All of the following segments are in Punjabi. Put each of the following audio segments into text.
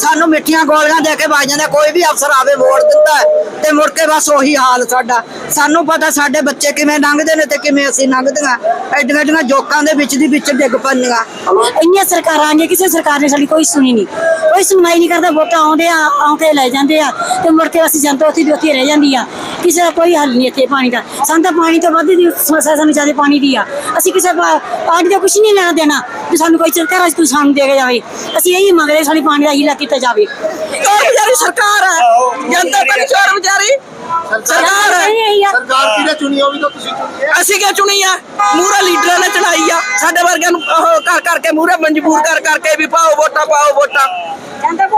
ਸਾਨੂੰ ਮਿੱਠੀਆਂ ਗੋਲੀਆਂ ਦੇ ਕੇ ਵਗ ਜਾਂਦੇ ਕੋਈ ਵੀ ਅਫਸਰ ਆਵੇ, ਵੋਟ ਦਿੰਦਾ ਤੇ ਮੁੜ ਕੇ ਬਸ ਉਹੀ ਹਾਲ ਸਾਡਾ। ਸਾਨੂੰ ਪਤਾ ਸਾਡੇ ਬੱਚੇ ਕਿਵੇਂ ਲੰਘਦੇ ਨੇ ਤੇ ਕਿਵੇਂ ਅਸੀਂ ਲੰਘਦੀਆਂ। ਐਡੀਆਂ ਐਡੀਆਂ ਜੋਕਾਂ ਦੇ ਵਿੱਚ ਦੀ ਵਿੱਚ ਡਿੱਗ ਪੈਂਦੀਆਂ। ਇੰਨੀਆਂ ਸਰਕਾਰਾਂ ਆਈਆਂ ਕਿਸੇ ਸਰਕਾਰ ਨੇ ਸਾਡੀ ਕੋਈ ਸੁਣੀ ਨਹੀਂ। ਕੋਈ ਸੁਣਵਾਈ ਨਹੀਂ ਕਰਦਾ, ਵੋਟਾਂ ਆਉਂਦੇ ਆ, ਆਉਂਦੇ ਲੈ ਜਾਂਦੇ ਆ ਤੇ ਮੁੜ ਕੇ ਅਸੀਂ ਜਨਤਾ ਉੱਥੇ ਦੀ ਉੱਥੇ ਰਹਿ ਜਾਂਦੀ ਆ। ਕਿਸੇ ਦਾ ਕੋਈ ਹੱਲ ਨਹੀਂ ਇੱਥੇ ਪਾਣੀ ਦਾ। ਸਾਨੂੰ ਤਾਂ ਪਾਣੀ ਤੋਂ ਵੱਧ ਦੀ ਸਮੱਸਿਆ, ਸਾਨੂੰ ਜ਼ਿਆਦਾ ਪਾਣੀ ਦੀ ਆ। ਅਸੀਂ ਕਿਸੇ ਪਾ- ਦਾ ਕੁਝ ਨਹੀਂ ਲੈਣਾ ਦੇਣਾ। ਕਿ ਸਾਨੂੰ ਕੋਈ ਸਰਕਾਰ ਅੱਜ ਕੋਈ ਸਾਨੂੰ ਦੇ ਕੇ ਜਾਵੇ। ਅਸੀਂ ਇਹੀ ਮੰਗਦੇ ਸਾਡੀ ਪਾਣੀ ਦਾ ਹੀਲਾ ਕੀਤਾ ਜਾਵੇ। ਚੋਰ ਵਿਚਾਰੀ ਸਰਕਾਰ ਹੈ। ਜਨਤਾ ਤਾਂ ਚੋਰ ਵਿਚਾਰੀ। ਸਰਕਾਰ ਹੈ। ਸਰਕਾਰ ਕਿਹਨੇ ਚੁਣੀ ਉਹ ਵੀ ਤਾਂ ਤੁਸੀਂ ਚੁਣੀ ਹੈ। ਅਸੀਂ ਕਿਉਂ ਚੁਣੀ ਆ? ਮੂਹਰੇ ਲੀਡਰਾਂ ਨੇ ਚੜਾਈ ਆ। ਸਾਡੇ ਵਰਗਿਆਂ ਨੂੰ ਉਹ ਕਰ ਕਰਕੇ ਮੂਹਰੇ ਮਜਬੂਰ ਕਰ ਕਰਕੇ ਵੀ ਪਾਓ ਵੋਟਾਂ ਪਾਓ ਵੋਟਾਂ।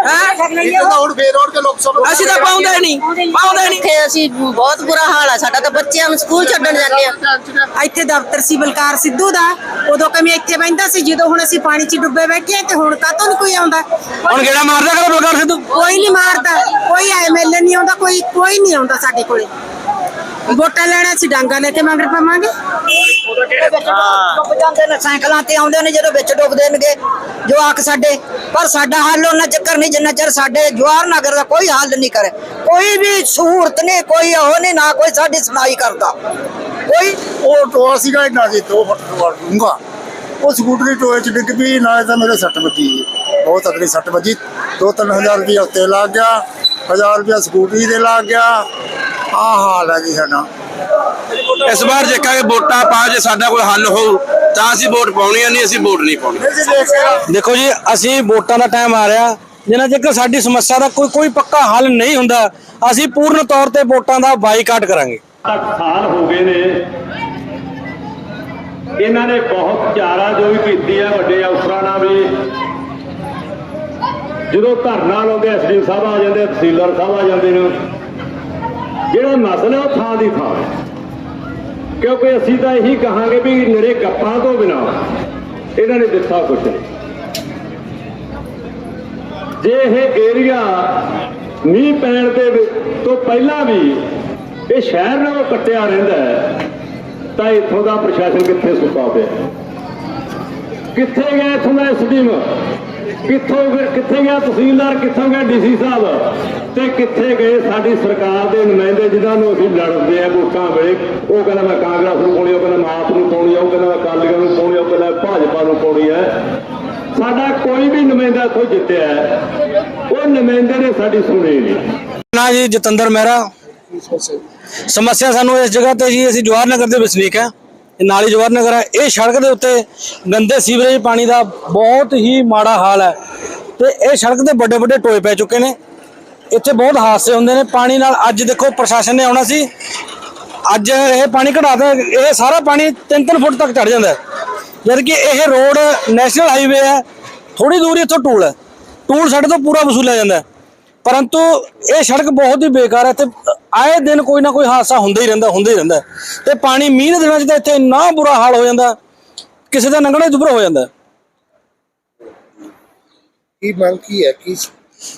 ਇਹ ਤਾਂ ਹੁਣ ਫੇਰ ਔੜ ਕੇ ਲੋਕ ਸਭਾ। ਅਸੀਂ ਤਾਂ ਪਾਉਂਦੇ ਨਹੀਂ ਪਾਉਂਦੇ ਨਹੀਂ। ਇੱਥੇ ਅਸੀਂ ਬਹੁਤ ਬੁਰਾ ਹਾਲ ਆ ਸਾਡਾ ਤਾਂ ਬੱਚਿਆਂ ਨੂੰ ਸਕੂਲ ਛੱਡਣ ਜਾਂਦੇ ਆ। ਇੱਥੇ ਦਫ਼ਤਰ ਸੀ ਬਲਕਾਰ ਸਿੱਧੂ ਦਾ ਉਦੋਂ ਕਮੀ ਇੱਥੇ ਬੈਂਦਾ ਸੀ ਜਦੋਂ ਹੁਣ ਅਸੀਂ ਪਾਣੀ 'ਚ ਡੁੱਬੇ ਬੈਠੇ ਹਾਂ ਤੇ ਹੁਣ ਕਾਤੋਂ ਨਹੀਂ ਕੋਈ ਆਉਂਦਾ? ਹੁਣ ਕਿਹੜਾ ਮਾਰਦਾ ਕਰ ਬਲਕਾਰ ਸਿੱਧੂ। ਕੋਈ ਨਹੀਂ ਮਾਰਦਾ ਕੋਈ ਐਮਐਲਏ ਨਹੀਂ ਆਉਂਦਾ ਕੋਈ ਕੋਈ ਨਹੀਂ ਆਉਂਦਾ ਸਾਡੇ ਕੋਲੇ। ਵੋਟਾਂ ਲੈਣਾ ਅਸੀਂ ਡਾਂਗਾ ਲੈ ਕੇ ਮੰਗਰ ਪਾਵਾਂਗੇ। ਡੁੱਬ ਜਾਂਦੇ ਨੇ ਸਾਈਕਲਾਂ ਤੇ ਆਉਂਦੇ ਨੇ ਜਦੋਂ ਵਿੱਚ ਡੁੱਬਦੇ ਨੇਗੇ ਜਵਾਕ ਸਾਡੇ। ਪਰ ਸਾਡਾ ਹੱਲ ਉਹਨਾਂ ਚੱਕਰ ਨਹੀਂ ਜਿੰਨਾ ਚਿਰ ਸਾਡੇ ਜਵਾਹਰ ਨਗਰ ਦਾ ਕੋਈ ਹੱਲ ਨਹੀਂ ਕਰੇ। ਕੋਈ ਵੀ ਸਹੂਲਤ ਨਹੀਂ ਕੋਈ ਉਹ ਨਹੀਂ ਨਾ ਕੋਈ ਸਾਡੀ ਸੁਣਾਈ ਕਰਦਾ। ਕੋਈ ਉਹ ਟੋਆ ਸੀਗਾ ਇੰਨਾ ਜੀ ਫੁੱਟ ਟੋਆ ਡੂੰਘਾ। ਉਹ ਸਕੂਟਰੀ ਟੋਏ ਚ ਡਿੱਗ ਪਈ ਨਾਲੇ ਤਾਂ ਮੇਰੇ ਸੱਟ ਵੱਜੀ। ਬਹੁਤ ਅਗਲੀ ਸੱਟ ਵੱਜੀ। ਦੋ ਤਿੰਨ ਹਜ਼ਾਰ ਰੁਪਏ ਉੱਤੇ ਲੱਗ ਗਿਆ। ਹਜ਼ਾਰ ਰੁਪਏ ਸਕੂਟਰੀ ਦੇ ਲੱਗ ਗਿਆ। ਆਹ ਹਾਲ ਹੈ ਜੀ ਸਾਡਾ। ਇਸ ਵਾਰ ਜੇਕਰ ਵੋਟਾਂ ਪਾ ਜੇ ਸਾਡਾ ਕੋਈ ਹੱਲ ਹੋਊ ਤਾਂ ਅਸੀਂ ਵੋਟ ਪਾਉਣੀ ਨਹੀਂ ਅਸੀਂ ਵੋਟ ਨਹੀਂ ਪਾਉਣੀ। ਦੇਖ ਜੀ ਅਸੀਂ ਵੋਟਾਂ ਦਾ ਟਾਈਮ ਆ ਰਿਹਾ ਜਿੰਨਾ ਚਿਰ ਸਾਡੀ ਸਮੱਸਿਆ ਦਾ ਕੋਈ ਕੋਈ ਪੱਕਾ ਹੱਲ ਨਹੀਂ ਹੁੰਦਾ ਅਸੀਂ ਪੂਰਨ ਤੌਰ ਤੇ ਵੋਟਾਂ ਦਾ ਬਾਈਕਾਟ ਕਰਾਂਗੇ। ਤੱਕ ਸਾਲ ਹੋ ਗਏ ਨੇ। ਇਹਨਾਂ ਨੇ ਬਹੁਤ ਚਾਰਾ ਜੋ ਵੀ ਕੀਤੀ ਹੈ ਵੱਡੇ ਅਫਸਰਾਂ ਨਾਲ ਵੀ। ਜਦੋਂ ਧਰਨਾ ਲਾਉਂਦੇ ਐਸਡੀ ਸਾਹਿਬ ਆ ਜਾਂਦੇ ਤਹਿਸੀਲਦਾਰ ਸਾਹਿਬ ਆ ਜਾਂਦੇ ਨੇ। ਜਿਹੜਾ ਮਸਲਾ ਉਹ ਥਾਂ ਦੀ ਥਾਂ ਹੈ। ਕਿਉਂਕਿ ਅਸੀਂ ਤਾਂ ਇਹੀ ਕਹਾਂਗੇ ਵੀ ਨਰੇ ਗੱਪਾਂ ਤੋਂ ਬਿਨਾ ਇਹਨਾਂ ਨੇ ਦਿੱਤਾ ਕੁਝ ਜੇ ਇਹ ਏਰੀਆ ਮੀਂਹ ਪੈਣ ਦੇ ਤੋਂ ਪਹਿਲਾਂ ਵੀ ਇਹ ਸ਼ਹਿਰ ਨਾਲੋਂ ਕੱਟਿਆ ਰਹਿੰਦਾ ਹੈ, ਤਾਂ ਇੱਥੋਂ ਦਾ ਪ੍ਰਸ਼ਾਸਨ ਕਿੱਥੇ ਸੁੱਤਾ ਪਿਆ? ਕਿੱਥੇ ਗਿਆ ਇੱਥੋਂ ਦਾ ਇਸ ਐਸਡੀਐਮ ਕਿੱਥੋਂ ਗਿਆ- ਕਿੱਥੇ ਗਿਆ ਤਹਿਸੀਲਦਾਰ? ਕਿੱਥੋਂ ਗਿਆ ਡੀਸੀ ਸਾਹਿਬ? ਤੇ ਕਿੱਥੇ ਗਏ ਸਾਡੀ ਸਰਕਾਰ ਦੇ ਨੁਮਾਇੰਦੇ ਜਿਨ੍ਹਾਂ ਨੂੰ ਅਸੀਂ ਲੜਦੇ ਆ ਵੋਟਾਂ ਵੇਲੇ? ਉਹ ਕਹਿੰਦਾ ਮੈਂ ਕਾਂਗਰਸ ਨੂੰ ਪਾਉਣੀ ਉਹ ਕਹਿੰਦਾ ਮੈਂ ਆਪ ਨੂੰ ਪਾਉਣੀ ਆ ਉਹ ਕਹਿੰਦਾ ਮੈਂ ਅਕਾਲੀਆਂ ਨੂੰ ਪਾਉਣੀ ਆ ਉਹ ਕਹਿੰਦਾ ਭਾਜਪਾ ਨੂੰ ਪਾਉਣੀ ਹੈ ਸਾਡਾ ਕੋਈ ਵੀ ਨੁਮਾਇੰਦਾ ਇੱਥੋਂ ਜਿੱਤਿਆ ਹੈ, ਉਹ ਨੁਮਾਇੰਦੇ ਨੇ ਸਾਡੀ ਸੁਣੀ ਨਹੀਂ। ਨਾ ਜੀ ਜਤਿੰਦਰ ਮਹਿਰਾ। ਸਮੱਸਿਆ ਸਾਨੂੰ ਇਸ ਜਗ੍ਹਾ ਤੇ ਜੀ ਅਸੀਂ ਜਵਾਹਰ ਨਗਰ ਦੇ ਵਸਨੀਕ ਹਾਂ ਨਾਲੀ ਹੀ ਜਵਾਹਰ ਨਗਰ ਹੈ। ਇਹ ਸੜਕ ਦੇ ਉੱਤੇ ਗੰਦੇ ਸੀਵਰੇਜ ਪਾਣੀ ਦਾ ਬਹੁਤ ਹੀ ਮਾੜਾ ਹਾਲ ਹੈ ਤੇ ਇਹ ਸੜਕ ਤੇ ਵੱਡੇ ਵੱਡੇ ਟੋਏ ਪੈ ਚੁੱਕੇ ਨੇ। ਇੱਥੇ ਬਹੁਤ ਹਾਦਸੇ ਹੁੰਦੇ ਨੇ। ਪਾਣੀ ਨਾਲ ਅੱਜ ਦੇਖੋ ਪ੍ਰਸ਼ਾਸਨ ਨੇ ਆਉਣਾ ਸੀ। ਅੱਜ ਇਹ ਪਾਣੀ ਘਟਾਦਾ ਇਹ ਸਾਰਾ ਪਾਣੀ 3-3 ਫੁੱਟ ਤੱਕ ਚੜ ਜਾਂਦਾ ਹੈ। ਜਦ ਕਿ ਇਹ ਰੋਡ ਨੈਸ਼ਨਲ ਹਾਈਵੇ ਹੈ। ਥੋੜੀ ਦੂਰ ਇੱਥੋਂ ਟੂਲ ਹੈ। ਟੂਲ ਸਾਡੇ ਤੋਂ ਪੂਰਾ ਵਸੂਲਿਆ ਜਾਂਦਾ ਪਰੰਤੂ ਇਹ ਸੜਕ ਬਹੁਤ ਹੀ ਬੇਕਾਰ ਹੈ ਇੱਥੇ ਆਏ ਦਿਨ ਕੋਈ ਨਾ ਕੋਈ ਹਾਦਸਾ ਹੁੰਦਾ ਹੀ ਰਹਿੰਦਾ ਹੁੰਦਾ ਹੀ ਰਹਿੰਦਾ। ਤੇ ਪਾਣੀ ਮੀਂਹ ਦੇ ਦਿਨਾਂ 'ਚ ਤਾਂ ਇੱਥੇ ਇੰਨਾ ਬੁਰਾ ਹਾਲ ਹੋ ਜਾਂਦਾ ਕਿਸੇ ਦਾ ਲੰਘਣਾ ਦੁਭਰ ਹੋ ਜਾਂਦਾ। ਕੀ ਮੰਗ ਕੀ ਹੈ? ਕੀ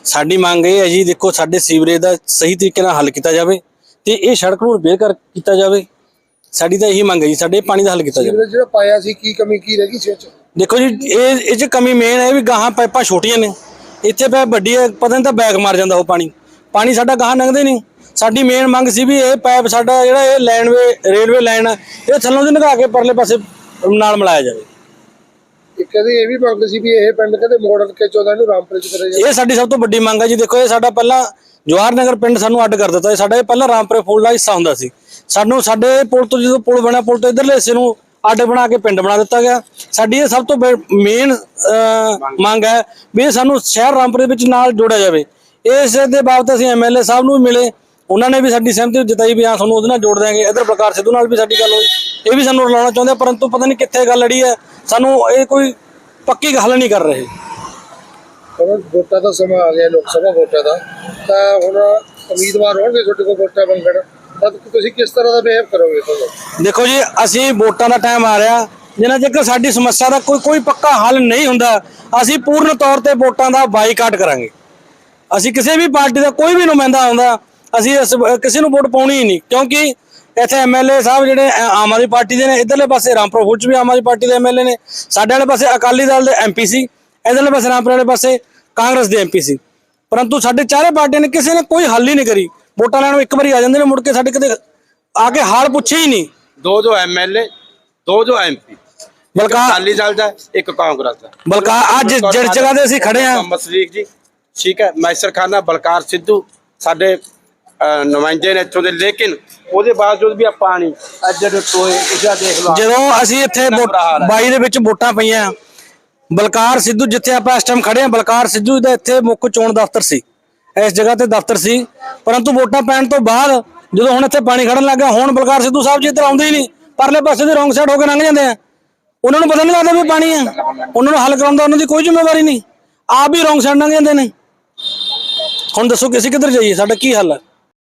ਸਾਡੀ ਮੰਗ ਇਹ ਹੈ ਜੀ ਦੇਖੋ ਸਾਡੇ ਸੀਵਰੇਜ ਦਾ ਸਹੀ ਤਰੀਕੇ ਨਾਲ ਹੱਲ ਕੀਤਾ ਜਾਵੇ ਤੇ ਇਹ ਸੜਕ ਨੂੰ ਰਿਪੇਅਰ ਕਰ ਕੀਤਾ ਜਾਵੇ। ਸਾਡੀ ਤਾਂ ਇਹੀ ਮੰਗ ਹੈ ਜੀ ਸਾਡੇ ਪਾਣੀ ਦਾ ਹੱਲ ਕੀਤਾ ਜਾਵੇ। ਜਿਹੜਾ ਪਾਇਆ ਸੀ ਕੀ ਕਮੀ ਕੀ ਰਹਿ ਗਈ ਸੀ ਦੇਖੋ ਜੀ ਇਹ ਇਹ 'ਚ ਕਮੀ ਮੇਨ ਹੈ ਵੀ ਗਾਹਾਂ ਪਾਈਪਾਂ ਛੋਟੀਆਂ ਨੇ। ਇੱਥੇ ਪੈ ਵੱਡੀ ਹੈ ਪਤਾ ਨਹੀਂ ਤਾਂ ਬੈਗ ਮਾਰ ਜਾਂਦਾ ਉਹ ਪਾਣੀ। ਪਾਣੀ ਸਾਡਾ ਗਾਹਾਂ ਲੰਘਦੇ ਨਹੀਂ ਸਾਡੀ ਮੇਨ ਮੰਗ ਸੀ ਵੀ ਇਹ ਪਾਈਪ ਸਾਡਾ ਜਿਹੜਾ ਇਹ ਲਾਈਨਵੇ ਰੇਲਵੇ ਲਾਈਨ ਇਹ ਥੱਲੋਂ ਦੀ ਨਿਕਾ ਕੇ ਪਰਲੇ ਪਾਸੇ ਨਾਲ ਮਿਲਾਇਆ ਜਾਵੇ। ਇਹ ਕਦੇ ਇਹ ਵੀ ਮੰਗਦੇ ਸੀ ਵੀ ਇਹ ਪਿੰਡ ਕਦੇ ਮੋੜਨ ਕੇ ਚੌਦਾਂ ਨੂੰ ਰਾਮਪੁਰ ਚ ਕਰੇ ਜਾਵੇ। ਇਹ ਸਾਡੀ ਸਭ ਤੋਂ ਵੱਡੀ ਮੰਗ ਹੈ ਜੀ। ਦੇਖੋ ਇਹ ਸਾਡਾ ਪਹਿਲਾਂ ਜਵਾਹਰ ਨਗਰ ਪਿੰਡ ਸਾਨੂੰ ਅੱਡ ਕਰ ਦਿੱਤਾ। ਇਹ ਸਾਡਾ ਇਹ ਪਹਿਲਾਂ ਰਾਮਪੁਰੇ ਪੁਲ ਦਾ ਹਿੱਸਾ ਹੁੰਦਾ ਸੀ। ਸਾਨੂੰ ਸਾਡੇ ਪੁਲ ਤੋਂ ਜਦੋਂ ਪੁਲ ਬਣਿਆ ਪੁਲ ਤੋਂ ਇਧਰਲੇ ਹਿੱਸੇ ਨੂੰ ਅੱਡ ਬਣਾ ਕੇ ਪਿੰਡ ਬਣਾ ਦਿੱਤਾ ਗਿਆ। ਸਾਡੀ ਇਹ ਸਭ ਤੋਂ ਮੇਨ ਮੰਗ ਹੈ ਵੀ ਸਾਨੂੰ ਸ਼ਹਿਰ ਰਾਮਪੁਰੇ ਵਿੱਚ ਨਾਲ ਜੋੜਿਆ ਜਾਵੇ। ਇਸ ਦੇ ਬਾਬਤ ਅਸੀਂ ਐਮਐਲਏ ਸਾਹਿਬ ਨੂੰ ਮਿਲੇ। ਉਹਨਾਂ ਨੇ ਵੀ ਸਾਡੀ ਸਹਿਮਤੀ ਜਤਾਈ ਵੀ ਹਾਂ ਤੁਹਾਨੂੰ ਉਹਦੇ ਨਾਲ ਜੋੜ ਦਿਆਂਗੇ। ਇਧਰ ਪ੍ਰਕਾਰ ਸਿੱਧੂ ਨਾਲ ਵੀ ਸਾਡੀ ਗੱਲ ਹੋਈ। ਇਹ ਵੀ ਸਾਨੂੰ ਰਲਾਉਣਾ ਚਾਹੁੰਦੇ ਪਰੰਤੂ ਪਤਾ ਨਹੀਂ ਕਿੱਥੇ ਗੱਲ ਅੜੀ ਹੈ। ਸਾਨੂੰ ਇਹ ਕੋਈ ਪੱਕੀ ਗੱਲ ਨਹੀਂ ਕਰ ਰਹੇ। ਹੁਣ ਵੋਟਾਂ ਦਾ ਸਮਾਂ ਆ ਗਿਆ, ਲੋਕ ਸਭਾ ਵੋਟਾਂ ਦਾ। ਤਾਂ ਹੁਣ ਉਮੀਦਵਾਰ ਹੋਣਗੇ ਤੁਹਾਡੇ ਕੋਲ ਵੋਟਾਂ ਮੰਗਣ? ਤਾਂ ਤੁਸੀਂ ਕਿਸ ਤਰ੍ਹਾਂ ਦਾ ਬਿਹੇਵ ਕਰੋਗੇ ਤੁਹਾਨੂੰ? ਦੇਖੋ ਜੀ, ਅਸੀਂ ਵੋਟਾਂ ਦਾ ਟਾਈਮ ਆ ਰਿਹਾ। ਜਿੰਨਾ ਚਿਰ ਸਾਡੀ ਸਮੱਸਿਆ ਦਾ ਕੋਈ ਕੋਈ ਪੱਕਾ ਹੱਲ ਨਹੀਂ ਹੁੰਦਾ, ਅਸੀਂ ਪੂਰਨ ਤੌਰ ਤੇ ਵੋਟਾਂ ਦਾ ਬਾਈਕਾਟ ਕਰਾਂਗੇ। ਅਸੀਂ ਕਿਸੇ ਵੀ ਪਾਰਟੀ ਦਾ ਕੋਈ ਵੀ ਨੁਮਾਇੰਦਾ ਆਉਂਦਾ ਅਸੀਂ ਇਸ- ਕਿਸੇ ਨੂੰ ਵੋਟ ਪਾਉਣੀ ਹੀ ਨਹੀਂ। ਕਿਉਂਕਿ ਇੱਥੇ ਐਮਐਲਏ ਸਾਹਿਬ ਜਿਹੜੇ ਆਮ ਆਦਮੀ ਪਾਰਟੀ ਦੇ ਨੇ, ਇਧਰਲੇ ਪਾਸੇ ਰਾਮਪੁਰ ਫੂਲ ਚ ਵੀ ਆਮ ਆਦਮੀ ਪਾਰਟੀ ਦੇ ਐਮਐਲਏ ਨੇ, ਸਾਡੇ ਵਾਲੇ ਪਾਸੇ ਅਕਾਲੀ ਦਲ ਦੇ ਐਮਪੀ ਸੀ, ਇਧਰਲੇ ਪਾਸੇ ਰਾਮਪੁਰ ਵਾਲੇ ਪਾਸੇ ਕਾਂਗਰਸ ਦੇ ਐਮਪੀ ਸੀ। ਪਰੰਤੂ ਸਾਡੇ ਚਾਰੇ ਪਾਰਟੀਆਂ ਨੇ ਕਿਸੇ ਨੇ ਕੋਈ ਹੱਲ ਹੀ ਨਹੀਂ ਕਰੀ। ਵੋਟਾਂ ਲੈਣ ਨੂੰ ਇੱਕ ਵਾਰੀ ਆ ਜਾਂਦੇ ਨੇ ਮੁੜ ਕੇ ਸਾਡੇ ਕਦੇ ਆ ਕੇ ਹਾਲ ਪੁੱਛੇ ਹੀ ਨਹੀਂ। ਦੋ ਜੋ ਐਮਐਲਏ ਦੋ ਜੋ ਐਮਪੀ ਬਲਕਾ ਅਕਾਲੀ ਦਲ ਦਾ ਇੱਕ ਕਾਂਗਰਸ ਦਾ। ਬਲਕਾ ਅੱਜ ਜਿਹੜੀ ਜਗ੍ਹਾ ਤੇ ਅਸੀਂ ਖੜੇ ਆ ਮੁਹੰਮਦ ਜੀ ਠੀਕ ਹੈ ਮੈਸਰ ਖਾਨਾ ਬਲਕਾਰ ਸਿੱਧੂ ਸਾਡੇ ਨੁਮਾਇੰਦੇ ਨੇ ਇੱਥੋਂ ਦੇ ਲੇਕਿਨ ਉਹਦੇ ਬਾਵਜੂਦ ਵੀ ਆਪਾਂ ਪਾਣੀ ਅੱਜ ਟੋਏ ਇਸਾ ਦੇਖ ਲਓ ਜਦੋਂ ਅਸੀਂ ਇੱਥੇ ਬਾਈ ਦੇ ਵਿੱਚ ਵੋਟਾਂ ਪਈਆਂ ਬਲਕਾਰ ਸਿੱਧੂ ਜਿੱਥੇ ਆਪਾਂ ਇਸ ਟਾਈਮ ਖੜੇ ਆ ਬਲਕਾਰ ਸਿੱਧੂ ਦਾ ਇੱਥੇ ਮੁੱਖ ਚੋਣ ਦਫ਼ਤਰ ਸੀ। ਇਸ ਜਗ੍ਹਾ ਤੇ ਦਫ਼ਤਰ ਸੀ, ਪਰੰਤੂ ਵੋਟਾਂ ਪੈਣ ਤੋਂ ਬਾਅਦ ਜਦੋਂ ਹੁਣ ਇੱਥੇ ਪਾਣੀ ਖੜਨ ਲੱਗਾ ਹੁਣ ਬਲਕਾਰ ਸਿੱਧੂ ਸਾਹਿਬ ਜੀ ਇੱਧਰ ਆਉਂਦੇ ਹੀ ਨਹੀਂ, ਪਰਲੇ ਪਾਸੇ ਦੇ ਰੋਂਗ ਸਾਈਡ ਹੋ ਕੇ ਲੰਘ ਜਾਂਦੇ ਆ। ਉਹਨਾਂ ਨੂੰ ਪਤਾ ਨਹੀਂ ਲੱਗਦਾ ਵੀ ਪਾਣੀ ਆ। ਉਹਨਾਂ ਨੂੰ ਹੱਲ ਕਰਾਉਣ ਦਾ ਉਹਨਾਂ ਦੀ ਕੋਈ ਜ਼ਿੰਮੇਵਾਰੀ ਨਹੀਂ। ਆਪ ਹੀ ਰੋਂਗ ਸਾਈਡ ਲੰਘ ਜਾਂਦੇ ਨੇ। ਹੁਣ ਦੱਸੋ ਕਿ ਕਿੱਧਰ ਜਾਈਏ, ਸਾਡਾ ਕੀ ਹੱਲ ਹੈ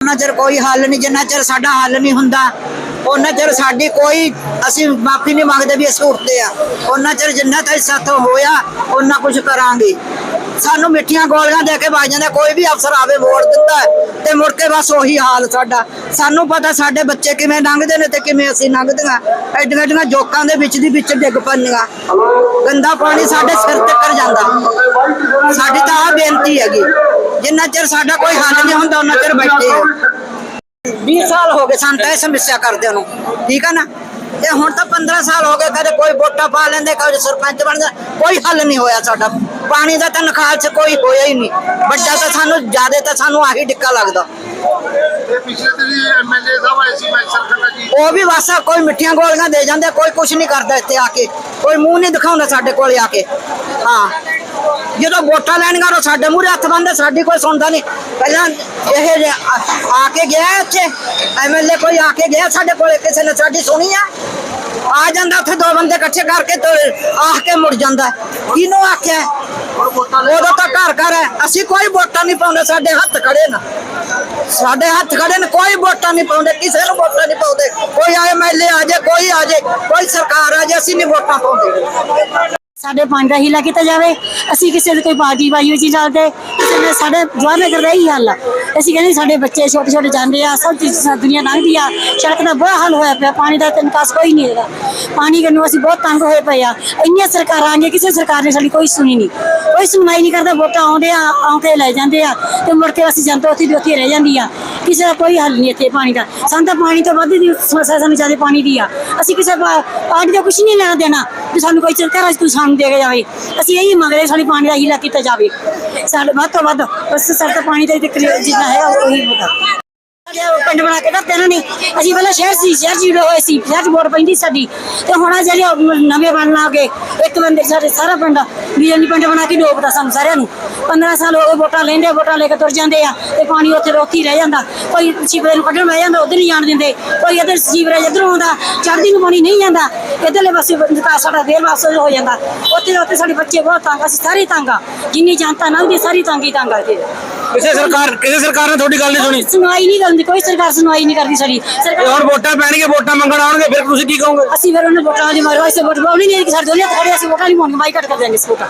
ਉਹਨਾਂ ਚਿਰ ਕੋਈ ਹੱਲ ਨਹੀਂ, ਜਿੰਨਾ ਚਿਰ ਸਾਡਾ ਹੱਲ ਨਹੀਂ ਹੁੰਦਾ ਉਹਨਾਂ ਚਿਰ ਸਾਡੀ ਕੋਈ ਅਸੀਂ ਮਾਫੀ ਨਹੀਂ ਮੰਗਦੇ ਵੀ ਅਸੀਂ ਉੱਠਦੇ ਆ। ਉਹਨਾਂ ਚਿਰ ਜਿੰਨਾ ਤਾਈ ਸਾਥੋਂ ਹੋਇਆ ਉਹਨਾਂ ਕੁਝ ਕਰਾਂਗੇ। ਸਾਨੂੰ ਮਿੱਠੀਆਂ ਗੋਲੀਆਂ ਦੇ ਕੇ ਵੱਜ ਜਾਂਦੇ ਕੋਈ ਵੀ ਅਫਸਰ ਆਵੇ ਵੋਟ ਦਿੰਦਾ ਤੇ ਮੁੜ ਕੇ ਬਸ ਉਹੀ ਹਾਲ ਸਾਡਾ। ਸਾਨੂੰ ਪਤਾ ਸਾਡੇ ਬੱਚੇ ਕਿਵੇਂ ਲੰਘਦੇ ਨੇ ਤੇ ਕਿਵੇਂ ਅਸੀਂ ਲੰਘਦੀਆਂ ਐਡੀਆਂ ਐਡੀਆਂ ਜੋਕਾਂ ਦੇ ਵਿੱਚ ਦੀ ਵਿੱਚ ਡਿੱਗ ਪੈਂਦੀਆਂ। ਗੰਦਾ ਪਾਣੀ ਸਾਡੇ ਸਿਰ ਤੱਕ ਜਾਂਦਾ। ਸਾਡੀ ਤਾਂ ਆ ਬੇਨਤੀ ਹੈਗੀ। ਜਿੰਨਾ ਚਿਰ ਸਾਡਾ ਕੋਈ ਹੱਲ ਨਹੀਂ ਹੁੰਦਾ, ਉਹਨਾਂ ਚਿਰ ਬੈਠੇ ਆ 20 ਸਾਲ ਹੋ ਗਏ ਸਾਨੂੰ ਤਾਂ ਇਹ ਸਮੱਸਿਆ ਕਰਦੇ ਨੂੰ। ਠੀਕ ਆ ਨਾ? ਤੇ ਹੁਣ ਤਾਂ 15 ਸਾਲ ਹੋ ਗਏ, ਕਦੇ ਕੋਈ ਵੋਟਾਂ ਪਾ ਲੈਂਦੇ, ਕਦੇ ਸਰਪੰਚ ਬਣਦਾ ਕੋਈ ਹੱਲ ਨਹੀਂ ਹੋਇਆ ਸਾਡਾ। ਪਾਣੀ ਦਾ ਤਾਂ ਨਖਾਲ ਚ ਕੋਈ ਹੋਇਆ ਹੀ ਨਹੀਂ। ਵੱਡਾ ਤਾਂ ਸਾਨੂੰ ਜ਼ਿਆਦਾ ਤਾਂ ਸਾਨੂੰ ਆਹੀ ਡਿੱਕਾ ਲੱਗਦਾ। ਪਿਛਲੇ ਦਿਨੀ ਐਮਐਲਏ ਸਾਹਿਬ ਆਏ ਸੀ ਮੈਂ ਸਰਕਾਰ ਜੀ। ਉਹ ਵੀ ਬਸ ਕੋਈ ਮਿੱਠੀਆਂ ਗੋਲੀਆਂ ਦੇ ਜਾਂਦੇ ਕੋਈ ਕੁਝ ਨਹੀਂ ਕਰਦਾ ਇੱਥੇ ਆ ਕੇ। ਕੋਈ ਮੂੰਹ ਨਹੀਂ ਦਿਖਾਉਂਦਾ ਸਾਡੇ ਕੋਲੇ ਆ ਕੇ। ਹਾਂ। ਜਦੋਂ ਵੋਟਾਂ ਲੈਣੀਆਂ ਉਹ ਸਾਡੇ ਮੂਹਰੇ ਹੱਥ ਬੰਨ੍ਹਦੇ ਸਾਡੀ ਕੋਈ ਸੁਣਦਾ ਨਹੀਂ। ਪਹਿਲਾਂ ਇਹ ਆ ਕੇ ਗਿਆ ਇੱਥੇ ਐਮਐਲਏ ਕੋਈ ਆ ਕੇ ਗਿਆ ਸਾਡੇ ਕੋਲੇ ਕਿਸੇ ਨੇ ਸਾਡੀ ਸੁਣੀ ਆ। ਆ ਜਾਂਦਾ ਉੱਥੇ ਦੋ ਬੰਦੇ ਇਕੱਠੇ ਕਰਕੇ ਤੇ ਕੇ ਮੁੜ ਜਾਂਦਾ। ਕਿਹਨੂੰ ਆਖਿਆ? ਉਦੋਂ ਤਾਂ ਘਰ ਘਰ ਹੈ। ਅਸੀਂ ਕੋਈ ਵੋਟਾਂ ਨਹੀਂ ਪਾਉਂਦੇ, ਸਾਡੇ ਹੱਥ ਖੜੇ ਨਾ। ਸਾਡੇ ਹੱਥ ਖੜੇ ਨੇ, ਕੋਈ ਵੋਟਾਂ ਨਹੀਂ ਪਾਉਂਦੇ, ਕਿਸੇ ਨੂੰ ਵੋਟਾਂ ਨਹੀਂ ਪਾਉਂਦੇ। ਕੋਈ ਆਏ ਐਮਐਲਏ ਆ ਜਾਏ, ਕੋਈ ਆ ਜੇ ਕੋਈ ਸਰਕਾਰ ਆ ਜੇ ਅਸੀਂ ਨਹੀਂ ਵੋਟਾਂ ਪਾਉਂਦੇ। ਸਾਡੇ ਪਾਣੀ ਦਾ ਹੀਲਾ ਕੀਤਾ ਜਾਵੇ। ਅਸੀਂ ਕਿਸੇ ਦੇ ਕੋਈ ਪਾਰਟੀ ਬਾਜੀ ਵਿੱਚ ਨਹੀਂ ਚੱਲਦੇ ਕਿਸੇ ਨੇ ਸਾਡੇ ਜਵਾਹਰ ਦਾ ਹੀ ਹੱਲ ਆ। ਅਸੀਂ ਕਹਿੰਦੇ ਸਾਡੇ ਬੱਚੇ ਛੋਟੇ ਛੋਟੇ ਜਾਂਦੇ ਆ, ਸਭ ਚੀਜ਼ ਦੁਨੀਆ ਲੰਘਦੀ ਆ। ਸੜਕ ਦਾ ਬੁਰਾ ਹਾਲ ਹੋਇਆ ਪਿਆ, ਪਾਣੀ ਦਾ ਤਾਂ ਕੋਈ ਨਹੀਂ ਹੈਗਾ। ਪਾਣੀ ਕੰਨੋਂ ਅਸੀਂ ਬਹੁਤ ਤੰਗ ਹੋਏ ਪਏ ਆ। ਇੰਨੀਆਂ ਸਰਕਾਰਾਂ ਆਈਆਂ ਕਿਸੇ ਸਰਕਾਰ ਨੇ ਸਾਡੀ ਕੋਈ ਸੁਣੀ ਨਹੀਂ। ਕੋਈ ਸੁਣਵਾਈ ਨਹੀਂ ਕਰਦਾ, ਵੋਟਾਂ ਆਉਂਦੇ ਆ, ਆਉਂਦੇ ਲੈ ਜਾਂਦੇ ਆ। ਤੇ ਮੁੜ ਕੇ ਅਸੀਂ ਜਨਤਾ ਉੱਥੇ ਦੀ ਉੱਥੇ ਰਹਿ ਜਾਂਦੀ ਆ। ਕਿਸੇ ਦਾ ਕੋਈ ਹੱਲ ਨਹੀਂ ਇੱਥੇ ਪਾਣੀ ਦਾ। ਸਾਨੂੰ ਤਾਂ ਪਾਣੀ ਤੋਂ ਵੱਧ ਦੀ ਸਮੱਸਿਆ, ਸਾਨੂੰ ਜ਼ਿਆਦਾ ਪਾਣੀ ਦੀ ਆ। ਅਸੀਂ ਕਿਸੇ ਪਾ- ਪਾਰਟੀ ਦਾ ਕੁਝ ਨਹੀਂ ਲੈਣਾ ਦੇਣਾ। ਵੀ ਸਾਨੂੰ ਕੋਈ ਸਰਕਾਰ ਅੱਜ ਕੋਈ ਸਾਨੂੰ ਦੇ ਕੇ ਜਾਵੇ। ਅਸੀਂ ਇਹੀ ਮੰਗਦੇ ਸਾਡੀ ਪਾਣੀ ਦਾ ਹੀਲਾ ਕੀਤਾ ਜਾਵੇ। ਸਾਡੇ ਵੱਧ ਤੋਂ ਵੱਧ ਬਸ ਸਾਡਾ ਪਾਣੀ ਦਾ ਜਿੰਨਾ ਹੈ, ਉਹੀ ਬਤਾ ਪਿੰਡ ਬਣਾ ਕੇ ਦਿੱਤੇ ਇਹਨਾਂ ਨੇ ਅਸੀਂ ਪਹਿਲਾਂ ਸ਼ਹਿਰ ਸੀ, ਸ਼ਹਿਰ ਜੀੜੋ ਹੋਏ ਸੀ, ਸ਼ਹਿਰ ਚ ਵੋਟ ਪੈਂਦੀ ਸਾਡੀ। ਤੇ ਹੁਣ ਜਿਹੜੇ ਨਵੇਂ ਬਣਨ ਆ ਇੱਕ ਬੰਦੇ ਸਾਡੇ ਸਾਰਾ ਪਿੰਡ ਬੀਜੇਪੀ ਪਿੰਡ ਬਣਾ ਕੇ ਡੋਬਦਾ ਸਾਨੂੰ ਸਾਰਿਆਂ ਨੂੰ। 15 ਸਾਲ ਹੋ ਗਏ ਵੋਟਾਂ ਲੈਂਦੇ, ਵੋਟਾਂ ਲੈ ਕੇ ਤੁਰ ਜਾਂਦੇ ਆ। ਤੇ ਪਾਣੀ ਉੱਥੇ ਰੋਕੀ ਰਹਿ ਜਾਂਦਾ। ਕੋਈ ਸੀਵਰੇਜ ਨੂੰ ਕੱਢਣ ਬਹਿ ਜਾਂਦਾ, ਉਧਰ ਨਹੀਂ ਜਾਣ ਦਿੰਦੇ। ਕੋਈ ਇੱਧਰ ਸੀਵਰੇਜ ਇੱਧਰੋਂ ਆਉਂਦਾ, ਚੜ੍ਹਦੀ ਨੂੰ ਪਾਣੀ ਨਹੀਂ ਜਾਂਦਾ। ਇੱਧਰਲੇ ਪਾਸੇ ਨਿਕਾਸ ਸਾਡਾ ਫੇਰ ਵਾਪਸ ਹੋ ਜਾਂਦਾ। ਉੱਥੇ ਉੱਥੇ ਸਾਡੇ ਬੱਚੇ ਬਹੁਤ ਤੰਗ ਅਸੀਂ ਸਾਰੇ ਤੰਗ ਆ। ਜਿੰਨੀ ਜਨਤਾ ਲੰਘਦੀ, ਸਾਰੀ ਤੰਗ ਹੀ ਤੰਗ ਆ ਇੱਥੇ। ਕਿਸੇ ਸਰਕਾਰ ਕਿਸੇ ਸਰਕਾਰ ਨੇ ਤੁਹਾਡੀ ਗੱਲ ਨਹੀਂ ਸੁਣੀ? ਸੁਣਵਾਈ ਨਹੀਂ ਕਰਦੀ ਕੋਈ ਸਰਕਾਰ ਸੁਣਵਾਈ ਨਹੀਂ ਕਰਦੀ ਸਾਡੀ। ਤੇ ਸਰਕਾਰ ਹੁਣ ਵੋਟਾਂ ਪੈਣਗੇ ਵੋਟਾਂ ਮੰਗਣ ਆਉਣਗੇ ਫਿਰ ਤੁਸੀਂ ਕੀ ਕਹੋਗੇ? ਅਸੀਂ ਫਿਰ ਉਹਨੇ ਵੋਟਾਂ ਦੀ ਮਾਰੋ ਅਸੀਂ ਵੋਟ ਪਾਉਣੀ ਨਹੀਂ ਕਿ ਸਾਡੇ ਦੋਨੇ ਖੜੇ ਅਸੀਂ ਵੋਟਾਂ ਨਹੀਂ ਪਾਉਣੀਆਂ ਬਾਈਕਾਟ ਕਰ ਦਿਆਂਗੇ ਇਸ ਵੋਟਾਂ।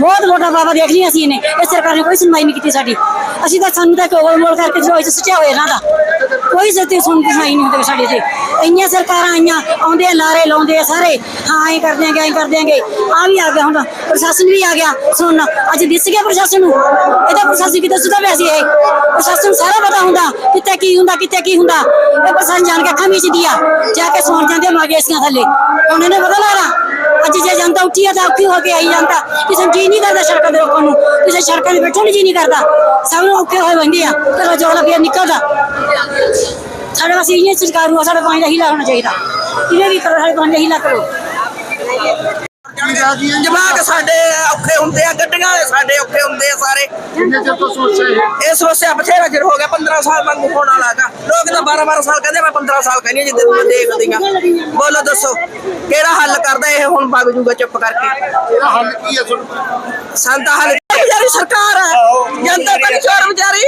ਬਹੁਤ ਵੋਟਾਂ ਬਾਬਾ ਦੇਖ ਲਈਆਂ ਅਸੀਂ ਇਹਨੇ। ਇਹ ਸਰਕਾਰ ਨੇ ਕੋਈ ਸੁਣਵਾਈ ਨਹੀਂ ਕੀਤੀ ਸਾਡੀ। ਅਸੀਂ ਤਾਂ ਸਾਨੂੰ ਤਾਂ ਕੋਲ ਮੋਲ ਕਰਕੇ ਜੋ ਇਸ ਸੁਚਿਆ ਹੋਇਆ ਇਹਨਾਂ ਦਾ। ਕੋਈ ਸੱਤੇ ਸੁਣ ਸੁਣਾਈ ਨਹੀਂ ਹੁੰਦੀ ਸਾਡੇ ਤੇ ਇੰਨੀਆਂ ਸਰਕਾਰਾਂ ਆਈਆਂ ਆਉਂਦੇ ਆ ਲਾਰੇ ਲਾਉਂਦੇ ਆ ਸਾਰੇ। ਹਾਂ ਐਂ ਕਰ ਦਿਆਂਗੇ ਐਂ ਕਰ ਦਿਆਂਗੇ। ਆ ਵੀ ਆ ਗਿਆ ਹੁਣ ਪ੍ਰਸ਼ਾਸਨ ਵੀ ਆ ਗਿਆ। ਸੁਣ ਅੱਜ ਦਿਸ ਗਿਆ ਪ੍ਰਸ਼ਾਸਨ ਨੂੰ। ਇਹਦਾ ਪ੍ਰਸ਼ਾਸਨ ਕਿਤੇ ਸੁਧਾ ਪਿਆ ਸੀ ਇਹ? ਪ੍ਰਸ਼ਾਸਨ ਸਾਰਾ ਪਤਾ ਹੁੰਦਾ ਕਿੱਥੇ ਕੀ ਹੁੰਦਾ, ਕਿੱਥੇ ਕੀ ਹੁੰਦਾ। ਇਹ ਪ੍ਰਸ਼ਾਸਨ ਜਾਣ ਕੇ ਅੱਖਾਂ ਮੀਚਦੀ ਆ। ਜਾ ਕੇ ਸੌਣ ਜਾਂਦੇ ਮਾਗੇਸੀਆਂ ਥੱਲੇ। ਹੁਣ ਇਹਨੇ ਪਤਾ ਲੱਗਦਾ ਅੱਜ ਜੇ ਜਨਤਾ ਉੱਠੀ ਆ ਤਾਂ ਔਖੀ ਹੋ ਕੇ ਆਈ ਜਾਂਦਾ। ਕਿਸੇ ਨੂੰ ਜੀ ਨਹੀਂ ਕਰਦਾ ਸੜਕਾਂ ਦੇ ਰੋਕਣ ਨੂੰ। ਕਿਸੇ ਸੜਕਾਂ ਦੇ ਬੈਠਣ ਨੂੰ ਜੀ ਨਹੀਂ ਕਰਦਾ। ਸਭ ਨੂੰ ਔਖੇ ਹੋਏ ਬੰਦੇ ਆ। ਘਰੋਂ ਜੋਲਾ ਪਿਆ ਨਿਕਲਦਾ। ਸਾਡੇ ਵਾਸਤੇ ਇਹ ਸਰਕਾਰ ਨੂੰ ਸਾਡਾ ਪਾਣੀ ਦਾ ਹੀਲਾ ਹੋਣਾ ਚਾਹੀਦਾ। ਕਿਵੇਂ ਵੀ ਕਰੋ, ਸਾਡੇ ਪਾਣੀ ਦਾ ਹੀਲਾ ਕਰੋ। ਜਵਾਕ ਸਾਡੇ ਔਖੇ ਹੁੰਦੇ ਆ ਗੱਡੀਆਂ ਵਾਲੇ ਸਾਡੇ ਔਖੇ ਹੁੰਦੇ ਆ ਸਾਰੇ। ਕਿੰਨੇ ਚਿਰ ਤੋਂ ਸੋਚ ਰਹੇ ਹੋ ਇਹ ਸਮੱਸਿਆ ਬਥੇਰਾ ਚਿਰ ਹੋ ਗਿਆ 15 ਸਾਲ ਵਾਂਗੂ ਹੋਣ ਵਾਲਾ ਹੈਗਾ। ਲੋਕ ਤਾਂ 12 12 ਸਾਲ ਕਹਿੰਦੇ ਮੈਂ 15 ਸਾਲ ਕਹਿੰਦੀ ਜਿੱਦੇ ਮੈਂ ਦੇਖਦੀ ਆ ਬੋਲੋ ਦੱਸੋ ਕਿਹੜਾ ਹੱਲ ਕਰਦਾ ਇਹ ਹੁਣ ਵਗ ਜੂਗਾ ਚੁੱਪ ਕਰਕੇ? ਇਹਦਾ ਹੱਲ ਕੀ ਹੈ ਤੁਹਾਨੂੰ? ਸੰਤਾ ਹੱਲ ਵਿਚਾਰੀ ਸਰਕਾਰ ਹੈ। ਜਨਤਾ ਤਾਂ ਨਹੀਂ ਚੋਰ ਵਿਚਾਰੀ।